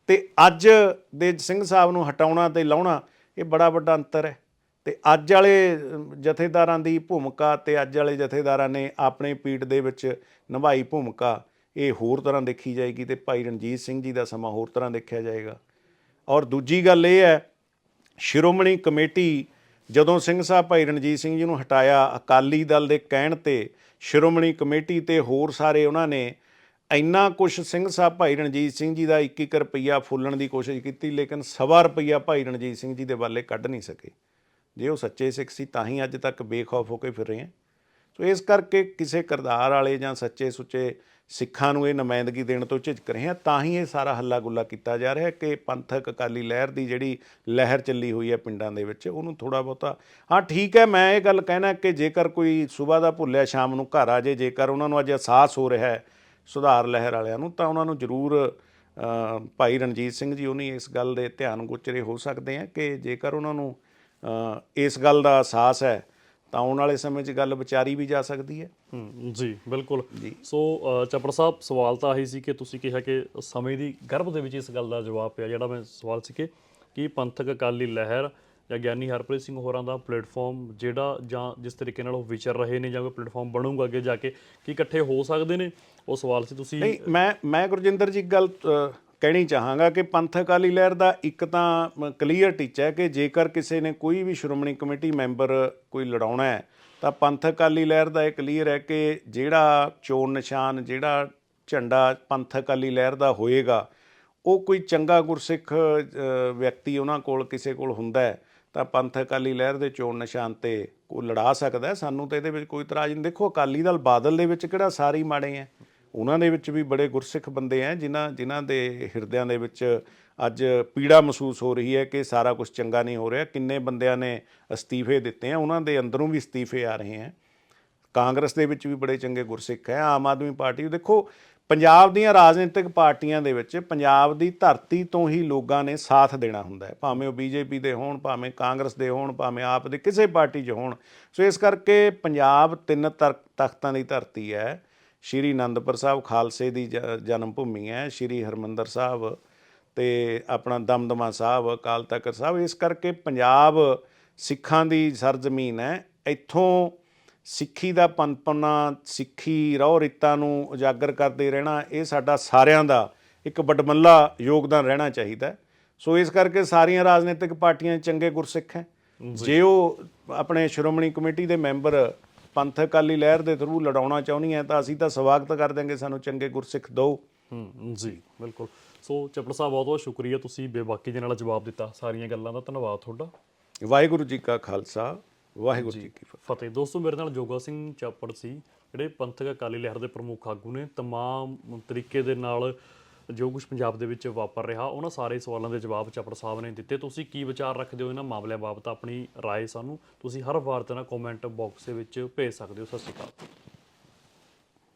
ਤੇ ਅੱਜ ਦੇ ਸਿੰਘ ਸਾਹਿਬ ਨੂੰ ਹਟਾਉਣਾ ਤੇ ਲਾਉਣਾ, ਇਹ ਬੜਾ ਵੱਡਾ ਅੰਤਰ ਹੈ। ਤੇ ਅੱਜ ਵਾਲੇ ਜਥੇਦਾਰਾਂ ਦੀ ਭੂਮਿਕਾ ਤੇ ਅੱਜ ਵਾਲੇ ਜਥੇਦਾਰਾਂ ਨੇ ਆਪਣੇ ਪੀੜ ਦੇ ਵਿੱਚ ਨਿਭਾਈ ਭੂਮਿਕਾ। ਇਹ ਹੋਰ ਤਰ੍ਹਾਂ ਦੇਖੀ ਜਾਏਗੀ ਤੇ ਭਾਈ ਰਣਜੀਤ ਸਿੰਘ ਜੀ ਦਾ ਸਮਾਂ ਹੋਰ ਤਰ੍ਹਾਂ ਦੇਖਿਆ ਜਾਏਗਾ। ਔਰ ਦੂਜੀ ਗੱਲ ਇਹ ਹੈ, ਸ਼੍ਰੋਮਣੀ ਕਮੇਟੀ ਜਦੋਂ ਸਿੰਘ ਸਾਹਿਬ ਭਾਈ ਰਣਜੀਤ ਸਿੰਘ ਜੀ ਨੂੰ ਹਟਾਇਆ, ਅਕਾਲੀ ਦਲ ਦੇ ਕਹਿਣ ਤੇ ਸ਼੍ਰੋਮਣੀ ਕਮੇਟੀ ਤੇ ਹੋਰ ਸਾਰੇ ਉਹਨਾਂ ਨੇ ਇੰਨਾ ਕੁਝ ਸਿੰਘ ਸਾਹਿਬ ਭਾਈ ਰਣਜੀਤ ਸਿੰਘ ਜੀ ਦਾ 21 ਰੁਪਈਆ ਫੁੱਲਣ ਦੀ ਕੋਸ਼ਿਸ਼ ਕੀਤੀ, ਲੇਕਿਨ ਸਵਾ ਰੁਪਈਆ ਭਾਈ ਰਣਜੀਤ ਸਿੰਘ ਜੀ ਦੇ ਵੱਲੇ ਕੱਢ ਨਹੀਂ ਸਕੇ। ਜੇ ਉਹ ਸੱਚੇ ਸਿੱਖ ਸੀ, ਤਾਂ ਹੀ ਅੱਜ ਤੱਕ ਬੇਖੌਫ ਹੋ ਕੇ ਫਿਰ ਰਹੇ ਆ ਸੋ ਇਸ ਕਰਕੇ ਕਿਸੇ ਕਰਤਾਰ ਵਾਲੇ ਜਾਂ ਸੱਚੇ ਸੁੱਚੇ ਸਿੱਖਾਂ ਨੂੰ ਇਹ ਨੁਮਾਇੰਦਗੀ ਦੇਣ ਤੋਂ ਝਿਜਕ ਰਹੇ ਆ ਤਾਂ ਹੀ ਇਹ ਸਾਰਾ ਹੱਲਾ ਗੁੱਲਾ ਕੀਤਾ ਜਾ ਰਿਹਾ ਕਿ ਪੰਥਕ ਅਕਾਲੀ ਲਹਿਰ ਦੀ ਜਿਹੜੀ ਲਹਿਰ ਚੱਲੀ ਹੋਈ ਹੈ ਪਿੰਡਾਂ ਦੇ ਵਿੱਚ, ਉਹਨੂੰ ਥੋੜਾ ਬਹੁਤਾ, ਹਾਂ, ਠੀਕ ਹੈ, ਮੈਂ ਇਹ ਗੱਲ ਕਹਿਣਾ ਕਿ ਜੇਕਰ ਕੋਈ ਸਵੇਰ ਦਾ ਭੁੱਲਿਆ, ਸ਼ਾਮ ਨੂੰ ਘਰ ਆ ਜੇ, ਜੇਕਰ ਉਹਨਾਂ ਨੂੰ ਅੱਜ ਅਹਿਸਾਸ ਹੋ ਰਿਹਾ ਹੈ ਸੁਧਾਰ ਲਹਿਰ ਵਾਲਿਆਂ ਨੂੰ, ਤਾਂ ਉਹਨਾਂ ਨੂੰ ਜ਼ਰੂਰ ਭਾਈ ਰਣਜੀਤ ਸਿੰਘ ਜੀ, ਉਹਨੀ ਇਸ ਗੱਲ ਦੇ ਧਿਆਨ ਗੋਚਰੇ ਹੋ ਸਕਦੇ ਆ ਕਿ ਜੇਕਰ ਉਹਨਾਂ ਨੂੰ ਇਸ ਗੱਲ ਦਾ ਅਹਿਸਾਸ ਹੈ ਤਾਂ ਆਉਣ ਵਾਲੇ ਸਮੇਂ 'ਚ ਗੱਲ ਵਿਚਾਰੀ ਵੀ ਜਾ ਸਕਦੀ ਹੈ। ਹੂੰ ਜੀ ਬਿਲਕੁਲ। ਸੋ ਚੱਪੜ ਸਾਹਿਬ ਸਵਾਲ ਤਾਂ ਆਹੀ ਸੀ ਕਿ ਤੁਸੀਂ ਕਿਹਾ ਕਿ ਸਮੇਂ ਦੀ ਗਰਭ ਦੇ ਵਿੱਚ ਇਸ ਗੱਲ ਦਾ ਜਵਾਬ ਪਿਆ। ਜਿਹੜਾ ਮੈਂ ਸਵਾਲ ਸੀ ਕਿ ਕੀ ਪੰਥਕ ਅਕਾਲੀ ਲਹਿਰ ਜਾਂ ਗਿਆਨੀ ਹਰਪ੍ਰੀਤ ਸਿੰਘ ਹੋਰਾਂ ਦਾ ਪਲੇਟਫਾਰਮ ਜਿਹੜਾ ਜਾਂ ਜਿਸ ਤਰੀਕੇ ਨਾਲ ਉਹ ਵਿਚਰ ਰਹੇ ਨੇ ਜਾਂ ਕੋਈ ਪਲੇਟਫਾਰਮ ਬਣੂਗਾ ਅੱਗੇ ਜਾ ਕੇ ਕੀ ਇਕੱਠੇ ਹੋ ਸਕਦੇ ਨੇ? ਉਹ ਸਵਾਲ ਸੀ ਤੁਸੀਂ ਨਹੀਂ ਮੈਂ ਮੈਂ ਗੁਰਜਿੰਦਰ ਜੀ ਇੱਕ ਗੱਲ ਕਹਿਣੀ ਚਾਹਾਂਗਾ ਕਿ ਪੰਥ ਅਕਾਲੀ ਲਹਿਰ ਦਾ ਇੱਕ ਤਾਂ ਕਲੀਅਰ ਟੀਚਾ ਹੈ ਕਿ ਜੇਕਰ ਕਿਸੇ ਨੇ ਕੋਈ ਵੀ ਸ਼੍ਰੋਮਣੀ ਕਮੇਟੀ ਮੈਂਬਰ ਕੋਈ ਲੜਾਉਣਾ ਹੈ, ਤਾਂ ਪੰਥ ਅਕਾਲੀ ਲਹਿਰ ਦਾ ਇਹ ਕਲੀਅਰ ਹੈ ਕਿ ਜਿਹੜਾ ਚੋਣ ਨਿਸ਼ਾਨ, ਜਿਹੜਾ ਝੰਡਾ ਪੰਥ ਅਕਾਲੀ ਲਹਿਰ ਦਾ ਹੋਏਗਾ, ਉਹ ਕੋਈ ਚੰਗਾ ਗੁਰਸਿੱਖ ਵਿਅਕਤੀ ਉਹਨਾਂ ਕੋਲ ਕਿਸੇ ਕੋਲ ਹੁੰਦਾ ਹੈ, ਤਾਂ ਪੰਥ ਅਕਾਲੀ ਲਹਿਰ ਦੇ ਚੋਣ ਨਿਸ਼ਾਨ ਤੇ ਉਹ ਲੜਾ ਸਕਦਾ ਸਾਨੂੰ ਤਾਂ ਇਹਦੇ ਵਿੱਚ ਕੋਈ ਇਤਰਾਜ਼ ਨਹੀਂ। ਦੇਖੋ, ਅਕਾਲੀ ਦਲ ਬਾਦਲ ਦੇ ਵਿੱਚ ਕਿਹੜਾ ਸਾਰੇ ਹੀ ਮਾੜੇ ਹੈ। ਉਹਨਾਂ ਦੇ ਵਿੱਚ ਵੀ ਬੜੇ ਗੁਰਸਿੱਖ ਬੰਦੇ ਆ ਜਿਨ੍ਹਾਂ ਜਿਨ੍ਹਾਂ ਦੇ ਹਿਰਦਿਆਂ ਦੇ ਵਿੱਚ ਅੱਜ ਪੀੜਾ ਮਹਿਸੂਸ ਹੋ ਰਹੀ ਹੈ ਕਿ ਸਾਰਾ ਕੁਝ ਚੰਗਾ ਨਹੀਂ ਹੋ ਰਿਹਾ। ਕਿੰਨੇ ਬੰਦਿਆਂ ਨੇ ਅਸਤੀਫੇ ਦਿੱਤੇ ਆ ਉਹਨਾਂ ਦੇ ਅੰਦਰੋਂ ਵੀ ਅਸਤੀਫੇ ਆ ਰਹੇ ਆ ਕਾਂਗਰਸ ਦੇ ਵਿੱਚ ਵੀ ਬੜੇ ਚੰਗੇ ਗੁਰਸਿੱਖ ਹੈ ਆਮ ਆਦਮੀ ਪਾਰਟੀ। ਦੇਖੋ, ਪੰਜਾਬ ਦੀਆਂ ਰਾਜਨੀਤਿਕ ਪਾਰਟੀਆਂ ਦੇ ਵਿੱਚ ਪੰਜਾਬ ਦੀ ਧਰਤੀ ਤੋਂ ਹੀ ਲੋਕਾਂ ਨੇ ਸਾਥ ਦੇਣਾ ਹੁੰਦਾ ਹੈ ਭਾਵੇਂ ਉਹ ਬੀਜੇਪੀ ਦੇ ਹੋਣ, ਭਾਵੇਂ ਕਾਂਗਰਸ ਦੇ ਹੋਣ, ਭਾਵੇਂ ਆਪ ਦੇ ਕਿਸੇ ਪਾਰਟੀ 'ਚ ਹੋਣ। ਸੋ ਇਸ ਕਰਕੇ ਪੰਜਾਬ ਤਿੰਨ ਤਰ- ਤਖਤਾਂ ਦੀ ਧਰਤੀ ਹੈ ਸ਼੍ਰੀ ਅਨੰਦਪੁਰ ਸਾਹਿਬ ਖਾਲਸੇ ਦੀ ਜਨਮ ਭੂਮੀ ਹੈ ਸ਼੍ਰੀ ਹਰਮੰਦਰ ਸਾਹਿਬ ਤੇ ਆਪਣਾ ਦਮਦਮਾ ਸਾਹਿਬ ਅਕਾਲ ਤਖਤ ਸਾਹਿਬ ਇਸ ਕਰਕੇ ਪੰਜਾਬ ਸਿੱਖਾਂ ਦੀ ਸਰਜ਼ਮੀਨ ਹੈ। ਇੱਥੋਂ ਸਿੱਖੀ ਦਾ ਪੰਪਨਾ ਸਿੱਖੀ ਰਹੁ ਰੀਤਾਂ ਨੂੰ ਉਜਾਗਰ ਕਰਦੇ ਰਹਿਣਾ ਇਹ ਸਾਡਾ ਸਾਰਿਆਂ ਦਾ ਇੱਕ ਵੱਡਮੱਲਾ ਯੋਗਦਾਨ ਰਹਿਣਾ ਚਾਹੀਦਾ। ਸੋ ਇਸ ਕਰਕੇ ਸਾਰੀਆਂ ਰਾਜਨੀਤਿਕ ਪਾਰਟੀਆਂ ਚੰਗੇ ਗੁਰਸਿੱਖ ਹੈ। ਜੇ ਉਹ ਆਪਣੇ ਸ਼੍ਰੋਮਣੀ ਕਮੇਟੀ ਦੇ ਮੈਂਬਰ ਪੰਥ ਅਕਾਲੀ ਲਹਿਰ ਦੇ ਥਰੂ ਲੜਾਉਣਾ ਚਾਹੁੰਦੀਆਂ ਤਾਂ ਅਸੀਂ ਤਾਂ ਸਵਾਗਤ ਕਰ ਦਿਆਂਗੇ ਸਾਨੂੰ ਚੰਗੇ ਗੁਰਸਿੱਖ ਦਿਓ ਹੂੰ ਜੀ ਬਿਲਕੁਲ ਸੋ ਚੱਪੜ ਸਾਹਿਬ ਬਹੁਤ ਬਹੁਤ ਸ਼ੁਕਰੀਆ ਤੁਸੀਂ ਬੇਬਾਕੀ ਦੇ ਨਾਲ ਜਵਾਬ ਦਿੱਤਾ ਸਾਰੀਆਂ ਗੱਲਾਂ ਦਾ ਧੰਨਵਾਦ ਤੁਹਾਡਾ ਵਾਹਿਗੁਰੂ ਜੀ ਕਾ ਖਾਲਸਾ ਵਾਹਿਗੁਰੂ ਜੀ ਕੀ ਫਤਿਹ ਫਤਿਹ ਦੋਸਤੋ ਮੇਰੇ ਨਾਲ ਜੋਗਾ ਸਿੰਘ ਚਾਪੜ ਸੀ ਜਿਹੜੇ ਪੰਥਕ ਅਕਾਲੀ ਲਹਿਰ ਦੇ ਪ੍ਰਮੁੱਖ ਆਗੂ ਨੇ तमाम ਤਰੀਕੇ ਦੇ ਨਾਲ ਜੋ ਕੁਝ ਪੰਜਾਬ ਦੇ ਵਿੱਚ ਵਾਪਰ ਰਿਹਾ ਉਹਨਾਂ ਸਾਰੇ ਸਵਾਲਾਂ ਦੇ ਜਵਾਬ ਚਾਪੜ ਸਾਹਿਬ ਨੇ ਦਿੱਤੇ ਤੁਸੀਂ ਕੀ ਵਿਚਾਰ ਰੱਖਦੇ ਹੋ ਇਹਨਾਂ ਮਾਮਲਿਆਂ ਬਾਬਤ ਆਪਣੀ رائے ਸਾਨੂੰ ਤੁਸੀਂ ਹਰ ਵਾਰ ਤੇ ਨਾ ਕਮੈਂਟ ਬਾਕਸ ਦੇ ਵਿੱਚ ਭੇਜ ਸਕਦੇ ਹੋ ਸਤਿ ਸ਼੍ਰੀ ਅਕਾਲ